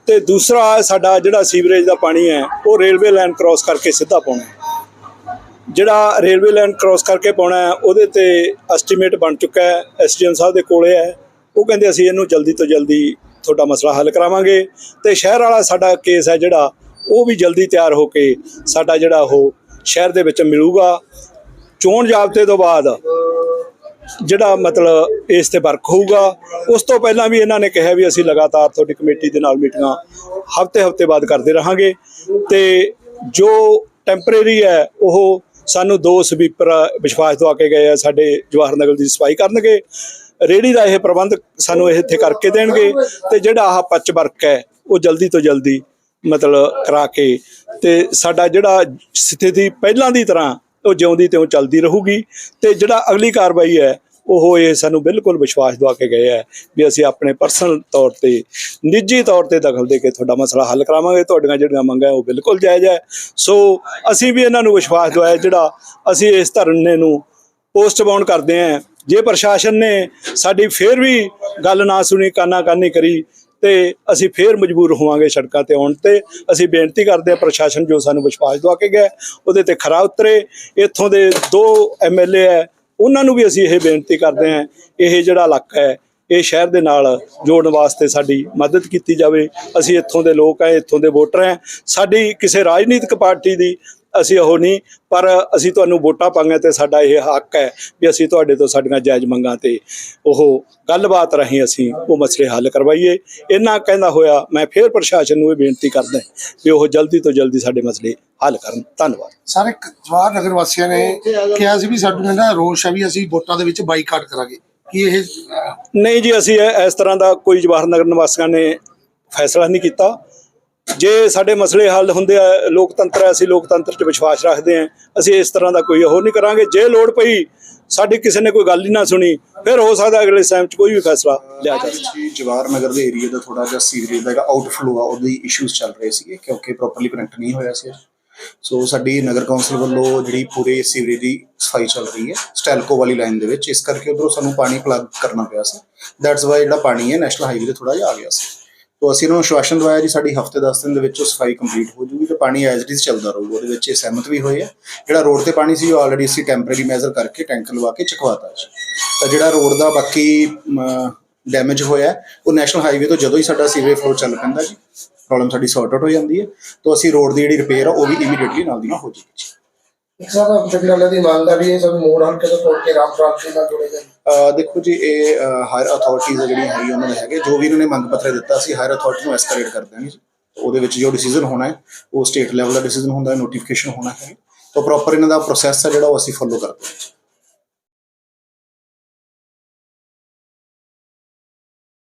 ਤੇ ਦੂਸਰਾ ਸਾਡਾ ਜਿਹੜਾ ਸੀਵਰੇਜ ਦਾ ਪਾਣੀ ਹੈ, ਉਹ ਰੇਲਵੇ ਲਾਈਨ ਕ੍ਰਾਸ ਕਰਕੇ ਸਿੱਧਾ ਪਾਉਣਾ ਹੈ। ਜਿਹੜਾ ਰੇਲਵੇ ਲਾਈਨ ਕ੍ਰਾਸ ਕਰਕੇ ਪਾਉਣਾ ਹੈ, ਉਹਦੇ ਤੇ ਐਸਟੀਮੇਟ ਬਣ ਚੁੱਕਾ ਹੈ, ਐਸਡੀਐਮ ਸਾਹਿਬ ਦੇ ਕੋਲੇ ਹੈ। ਉਹ ਕਹਿੰਦੇ ਅਸੀਂ ਇਹਨੂੰ ਜਲਦੀ ਤੋਂ ਜਲਦੀ ਤੁਹਾਡਾ ਮਸਲਾ ਹੱਲ ਕਰਾਵਾਂਗੇ ਤੇ ਸ਼ਹਿਰ ਵਾਲਾ ਸਾਡਾ ਕੇਸ ਹੈ ਜਿਹੜਾ, ਉਹ ਵੀ ਜਲਦੀ ਤਿਆਰ ਹੋ ਕੇ ਸਾਡਾ ਜਿਹੜਾ ਉਹ ਸ਼ਹਿਰ ਦੇ ਵਿੱਚ ਮਿਲੂਗਾ। ਚੋਣ ਜਾਬਤੇ ਤੋਂ ਬਾਅਦ ਜਿਹੜਾ ਮਤਲਬ ਇਸ ਤੇ ਵਰਕ ਹੋਊਗਾ, ਉਸ ਤੋਂ ਪਹਿਲਾਂ ਵੀ ਇਹਨਾਂ ਨੇ ਕਿਹਾ ਵੀ ਅਸੀਂ ਲਗਾਤਾਰ ਤੁਹਾਡੀ ਕਮੇਟੀ ਦੇ ਨਾਲ ਮੀਟਿੰਗਾਂ ਹਫ਼ਤੇ ਹਫ਼ਤੇ ਬਾਅਦ ਕਰਦੇ ਰਹਾਂਗੇ। ਤੇ ਜੋ ਟੈਂਪਰੇਰੀ ਹੈ, ਉਹ ਸਾਨੂੰ ਦੋ ਸਵੀਪਰ ਵਿਸ਼ਵਾਸ ਦਵਾ ਕੇ ਗਏ ਆ, ਸਾਡੇ ਜਵਾਹਰ ਨਗਰ ਦੀ ਸਫ਼ਾਈ ਕਰਨਗੇ। ਰੇੜੀ ਦਾ ਇਹ ਪ੍ਰਬੰਧ ਸਾਨੂੰ ਇਹ ਇੱਥੇ ਕਰਕੇ ਦੇਣਗੇ ਤੇ ਜਿਹੜਾ ਆਹ ਪੱਚ ਵਰਕ ਹੈ, ਉਹ ਜਲਦੀ ਤੋਂ ਜਲਦੀ ਮਤਲਬ ਕਰਾ ਕੇ ਤੇ ਸਾਡਾ ਜਿਹੜਾ ਸਥਿਤੀ ਪਹਿਲਾਂ ਦੀ ਤਰ੍ਹਾਂ ਉਹ ਜਿਉਂਦੀ ਤਿਉਂ ਚੱਲਦੀ ਰਹੂਗੀ ਤੇ ਜਿਹੜਾ ਅਗਲੀ ਕਾਰਵਾਈ ਹੈ, ਉਹ ਇਹ ਸਾਨੂੰ ਬਿਲਕੁਲ ਵਿਸ਼ਵਾਸ ਦਵਾ ਕੇ ਗਏ ਹੈ ਵੀ ਅਸੀਂ ਆਪਣੇ ਪਰਸਨਲ ਤੌਰ ਤੇ, ਨਿੱਜੀ ਤੌਰ ਤੇ ਦਖਲ ਦੇ ਕੇ ਤੁਹਾਡਾ ਮਸਲਾ ਹੱਲ ਕਰਾਵਾਂਗੇ, ਤੁਹਾਡੀਆਂ ਜਿਹੜੀਆਂ ਮੰਗਾਂ ਉਹ ਬਿਲਕੁਲ ਜਾਇਜ਼ ਹੈ। ਸੋ ਅਸੀਂ ਵੀ ਇਹਨਾਂ ਨੂੰ ਵਿਸ਼ਵਾਸ ਦਵਾਇਆ ਜਿਹੜਾ ਅਸੀਂ ਇਸ ਧਰਨੇ ਨੂੰ ਪੋਸਟਪੋਨ ਕਰਦੇ ਹਾਂ। ਜੇ ਪ੍ਰਸ਼ਾਸਨ ਨੇ ਸਾਡੀ ਫੇਰ ਵੀ ਗੱਲ ਨਾ ਸੁਣੀ ਕਾਨਾ ਕਾਨੀ ਕਰੀ ਤੇ ਅਸੀਂ ਫੇਰ ਮਜਬੂਰ ਹੋਵਾਂਗੇ ਸੜਕਾਂ ਤੇ ਆਉਣ ਤੇ। ਅਸੀਂ ਬੇਨਤੀ ਕਰਦੇ ਹਾਂ ਪ੍ਰਸ਼ਾਸਨ ਜੋ ਸਾਨੂੰ ਵਿਸ਼ਵਾਸ ਦਵਾ ਕੇ ਗਿਆ ਉਹਦੇ ਤੇ ਖਰਾ ਉਤਰੇ। ਇੱਥੋਂ ਦੇ ਦੋ ਐਮਐਲਏ ਹੈ, ਉਹਨਾਂ ਨੂੰ ਵੀ ਅਸੀਂ ਇਹ ਬੇਨਤੀ ਕਰਦੇ ਹਾਂ, ਇਹ ਜਿਹੜਾ ਇਲਾਕਾ ਹੈ, ਇਹ ਸ਼ਹਿਰ ਦੇ ਨਾਲ ਜੋੜਨ ਵਾਸਤੇ ਸਾਡੀ ਮਦਦ ਕੀਤੀ ਜਾਵੇ। ਅਸੀਂ ਇੱਥੋਂ ਦੇ ਲੋਕ ਹਾਂ, ਇੱਥੋਂ ਦੇ ਵੋਟਰ ਹਾਂ। ਸਾਡੀ ਕਿਸੇ ਰਾਜਨੀਤਿਕ ਪਾਰਟੀ ਦੀ ਅਸੀਂ ਉਹ ਨਹੀਂ ਪਰ ਅਸੀਂ ਤੁਹਾਨੂੰ ਵੋਟਾਂ ਪਾਈਆਂ ਤੇ ਸਾਡਾ ਇਹ ਹੱਕ ਹੈ ਵੀ ਅਸੀਂ ਤੁਹਾਡੇ ਤੋਂ ਸਾਡੀਆਂ ਜਾਇਜ਼ ਮੰਗਾਂ ਤੇ ਉਹ ਗੱਲਬਾਤ ਰਾਹੀਂ ਅਸੀਂ ਉਹ ਮਸਲੇ ਹੱਲ ਕਰਵਾਈਏ। ਇਹਨਾਂ ਕਹਿੰਦਾ ਹੋਇਆ ਮੈਂ ਫੇਰ ਪ੍ਰਸ਼ਾਸਨ ਨੂੰ ਇਹ ਬੇਨਤੀ ਕਰਦਾ ਵੀ ਉਹ ਜਲਦੀ ਤੋਂ ਜਲਦੀ ਸਾਡੇ ਮਸਲੇ ਹੱਲ ਕਰਨ। ਧੰਨਵਾਦ। ਸਾਰੇ ਜਵਾਹਰ ਨਗਰ ਵਾਸੀਆਂ ਨੇ ਕਿਹਾ ਸੀ ਵੀ ਸਾਡਾ ਨਾ ਰੋਸ਼ ਹੈ ਵੀ ਅਸੀਂ ਵੋਟਾਂ ਦੇ ਵਿੱਚ ਬਾਈਕਾਟ ਕਰਾਂਗੇ। ਕੀ ਇਹ ਨਹੀਂ ਜੀ ਅਸੀਂ ਇਸ ਤਰ੍ਹਾਂ ਦਾ ਕੋਈ ਜਵਾਹਰ ਨਗਰ ਨਿਵਾਸੀਆਂ ਨੇ ਫੈਸਲਾ ਨਹੀਂ ਕੀਤਾ। ਜੇ ਸਾਡੇ ਮਸਲੇ ਹੱਲ ਹੁੰਦੇ ਆ, ਲੋਕਤੰਤਰ ਹੈ ਅਸੀਂ ਲੋਕਤੰਤਰ 'ਚ ਵਿਸ਼ਵਾਸ ਰੱਖਦੇ ਹਾਂ, ਅਸੀਂ ਇਸ ਤਰ੍ਹਾਂ ਦਾ ਕੋਈ ਹੋਰ ਨਹੀਂ ਕਰਾਂਗੇ। ਜੇ ਲੋੜ ਪਈ, ਸਾਡੀ ਕਿਸੇ ਨੇ ਕੋਈ ਗੱਲ ਹੀ ਨਾ ਸੁਣੀ, ਫਿਰ ਹੋ ਸਕਦਾ ਅਗਲੇ ਟਾਈਮ 'ਚ ਕੋਈ ਵੀ ਫੈਸਲਾ ਲਿਆ ਜਾ ਸਕੇ ਜੀ ਨਗਰ ਦੇ ਏਰੀਆ ਦਾ ਥੋੜਾ ਜਿਹਾ ਸੀਵਰੇਜ ਦਾ ਜਿਹੜਾ ਆਊਟਫਲੋ ਆ, ਉਹਦੀ ਇਸ਼ੂਜ਼ ਚੱਲ ਰਹੇ ਸੀਗੇ, ਕਿਉਂਕਿ ਪ੍ਰੋਪਰਲੀ ਕਨੈਕਟ ਨਹੀਂ ਹੋਇਆ ਸੀ ਸੋ ਸਾਡੀ ਨਗਰ ਕੌਂਸਲ ਵੱਲੋਂ ਜਿਹੜੀ ਪੂਰੇ ਸੀਵਰੇਜ ਦੀ ਸਫ਼ਾਈ ਚੱਲ ਰਹੀ ਹੈ, ਸਟੈਲਕੋ ਵਾਲੀ ਲਾਈਨ ਦੇ ਵਿੱਚ, ਇਸ ਕਰਕੇ ਉਧਰੋਂ ਸਾਨੂੰ ਪਾਣੀ ਪਲੱਗ ਕਰਨਾ ਪਿਆ ਸੀ। ਦੈਟਸ ਵਾਈ ਜਿਹੜਾ ਪਾਣੀ ਹੈ ਨੈਸ਼ਨਲ ਹਾਈਵੇ ਤੇ ਥੋੜਾ ਜਿਹਾ ਆ ਗਿਆ ਸੀ। ਤੋ ਅਸੀਂ ਇਹਨਾਂ ਨੂੰ ਆਸ਼ਵਾਸਨ ਦਵਾਇਆ ਜੀ ਸਾਡੀ ਹਫ਼ਤੇ 10 ਦਿਨ ਦੇ ਵਿੱਚ ਉਹ ਸਫ਼ਾਈ ਕੰਪਲੀਟ ਹੋ ਜੂਗੀ ਤੇ ਪਾਣੀ ਐਜ਼ ਇਟ ਇਜ਼ ਚੱਲਦਾ ਰਹੂਗਾ। ਉਹਦੇ ਵਿੱਚ ਇਹ ਸਹਿਮਤ ਵੀ ਹੋਏ ਆ। ਜਿਹੜਾ ਰੋਡ ਤੇ ਪਾਣੀ ਸੀ, ਉਹ ਆਲਰੇਡੀ ਅਸੀਂ ਟੈਂਪਰੇਰੀ ਮੈਜ਼ਰ ਕਰਕੇ ਟੈਂਕਰ ਲਵਾ ਕੇ ਚਕਵਾਤਾ ਜੀ। ਤਾਂ ਜਿਹੜਾ ਰੋਡ ਦਾ ਬਾਕੀ ਡੈਮੇਜ ਹੋਇਆ, ਉਹ ਨੈਸ਼ਨਲ ਹਾਈਵੇ ਤੋਂ ਜਦੋਂ ਹੀ ਸਾਡਾ ਸੀਵਰੇਜ ਫਲੋ ਚੱਲ ਪੈਂਦਾ ਜੀ ਪ੍ਰੋਬਲਮ ਸਾਡੀ ਸੌਰਟ ਆਊਟ ਹੋ ਜਾਂਦੀ ਹੈ। ਤਾਂ ਅਸੀਂ ਰੋਡ ਦੀ ਜਿਹੜੀ ਰਿਪੇਅਰ ਆ, ਉਹ ਵੀ ਇਮੀਡੀਏਟਲੀ ਨਾਲ ਦੀ ਨਾਲ ਹੋ ਜਾਏਗੀ ਜੀ। ਇੱਕ ਸਾਡਾ ਪਿੰਡਾਂ ਦੀ ਮੰਗ ਹੈ ਸਭ ਮੋੜ ਹਲਕੇ ਤੋਂ ਤੋੜ ਕੇ ਰਾਮ ਟਰਾਂਸੀ ਨਾਲ ਜੁੜੇ ਜਾਣ ਦੇਖੋ ਜੀ, ਇਹ ਹਾਇਰ ਅਥਾਰਟੀਜ਼ ਜਿਹੜੀਆਂ ਹੈਗੀਆਂ, ਉਹਨਾਂ ਦੇ ਹੈਗੇ, ਜੋ ਵੀ ਇਹਨਾਂ ਨੇ ਮੰਗ ਪੱਤਰ ਦਿੱਤਾ ਸੀ ਹਾਇਰ ਅਥਾਰਟੀ ਨੂੰ ਐਸਕੇਲੇਟ ਕਰ ਦਾਂਗੇ ਜੀ ਉਹਦੇ ਵਿੱਚ ਜੋ ਡਿਸੀਜਨ ਹੋਣਾ ਹੈ, ਉਹ ਸਟੇਟ ਲੈਵਲ ਦਾ ਡਿਸੀਜਨ ਹੁੰਦਾ ਹੈ ਨੋਟੀਫਿਕੇਸ਼ਨ ਹੋਣਾ ਹੈ। ਤਾਂ ਪ੍ਰੋਪਰ ਇਹਨਾਂ ਦਾ ਪ੍ਰੋਸੈਸ ਹੈ ਜਿਹੜਾ, ਉਹ ਅਸੀਂ ਫੋਲੋ ਕਰਦੇ ਹਾਂ।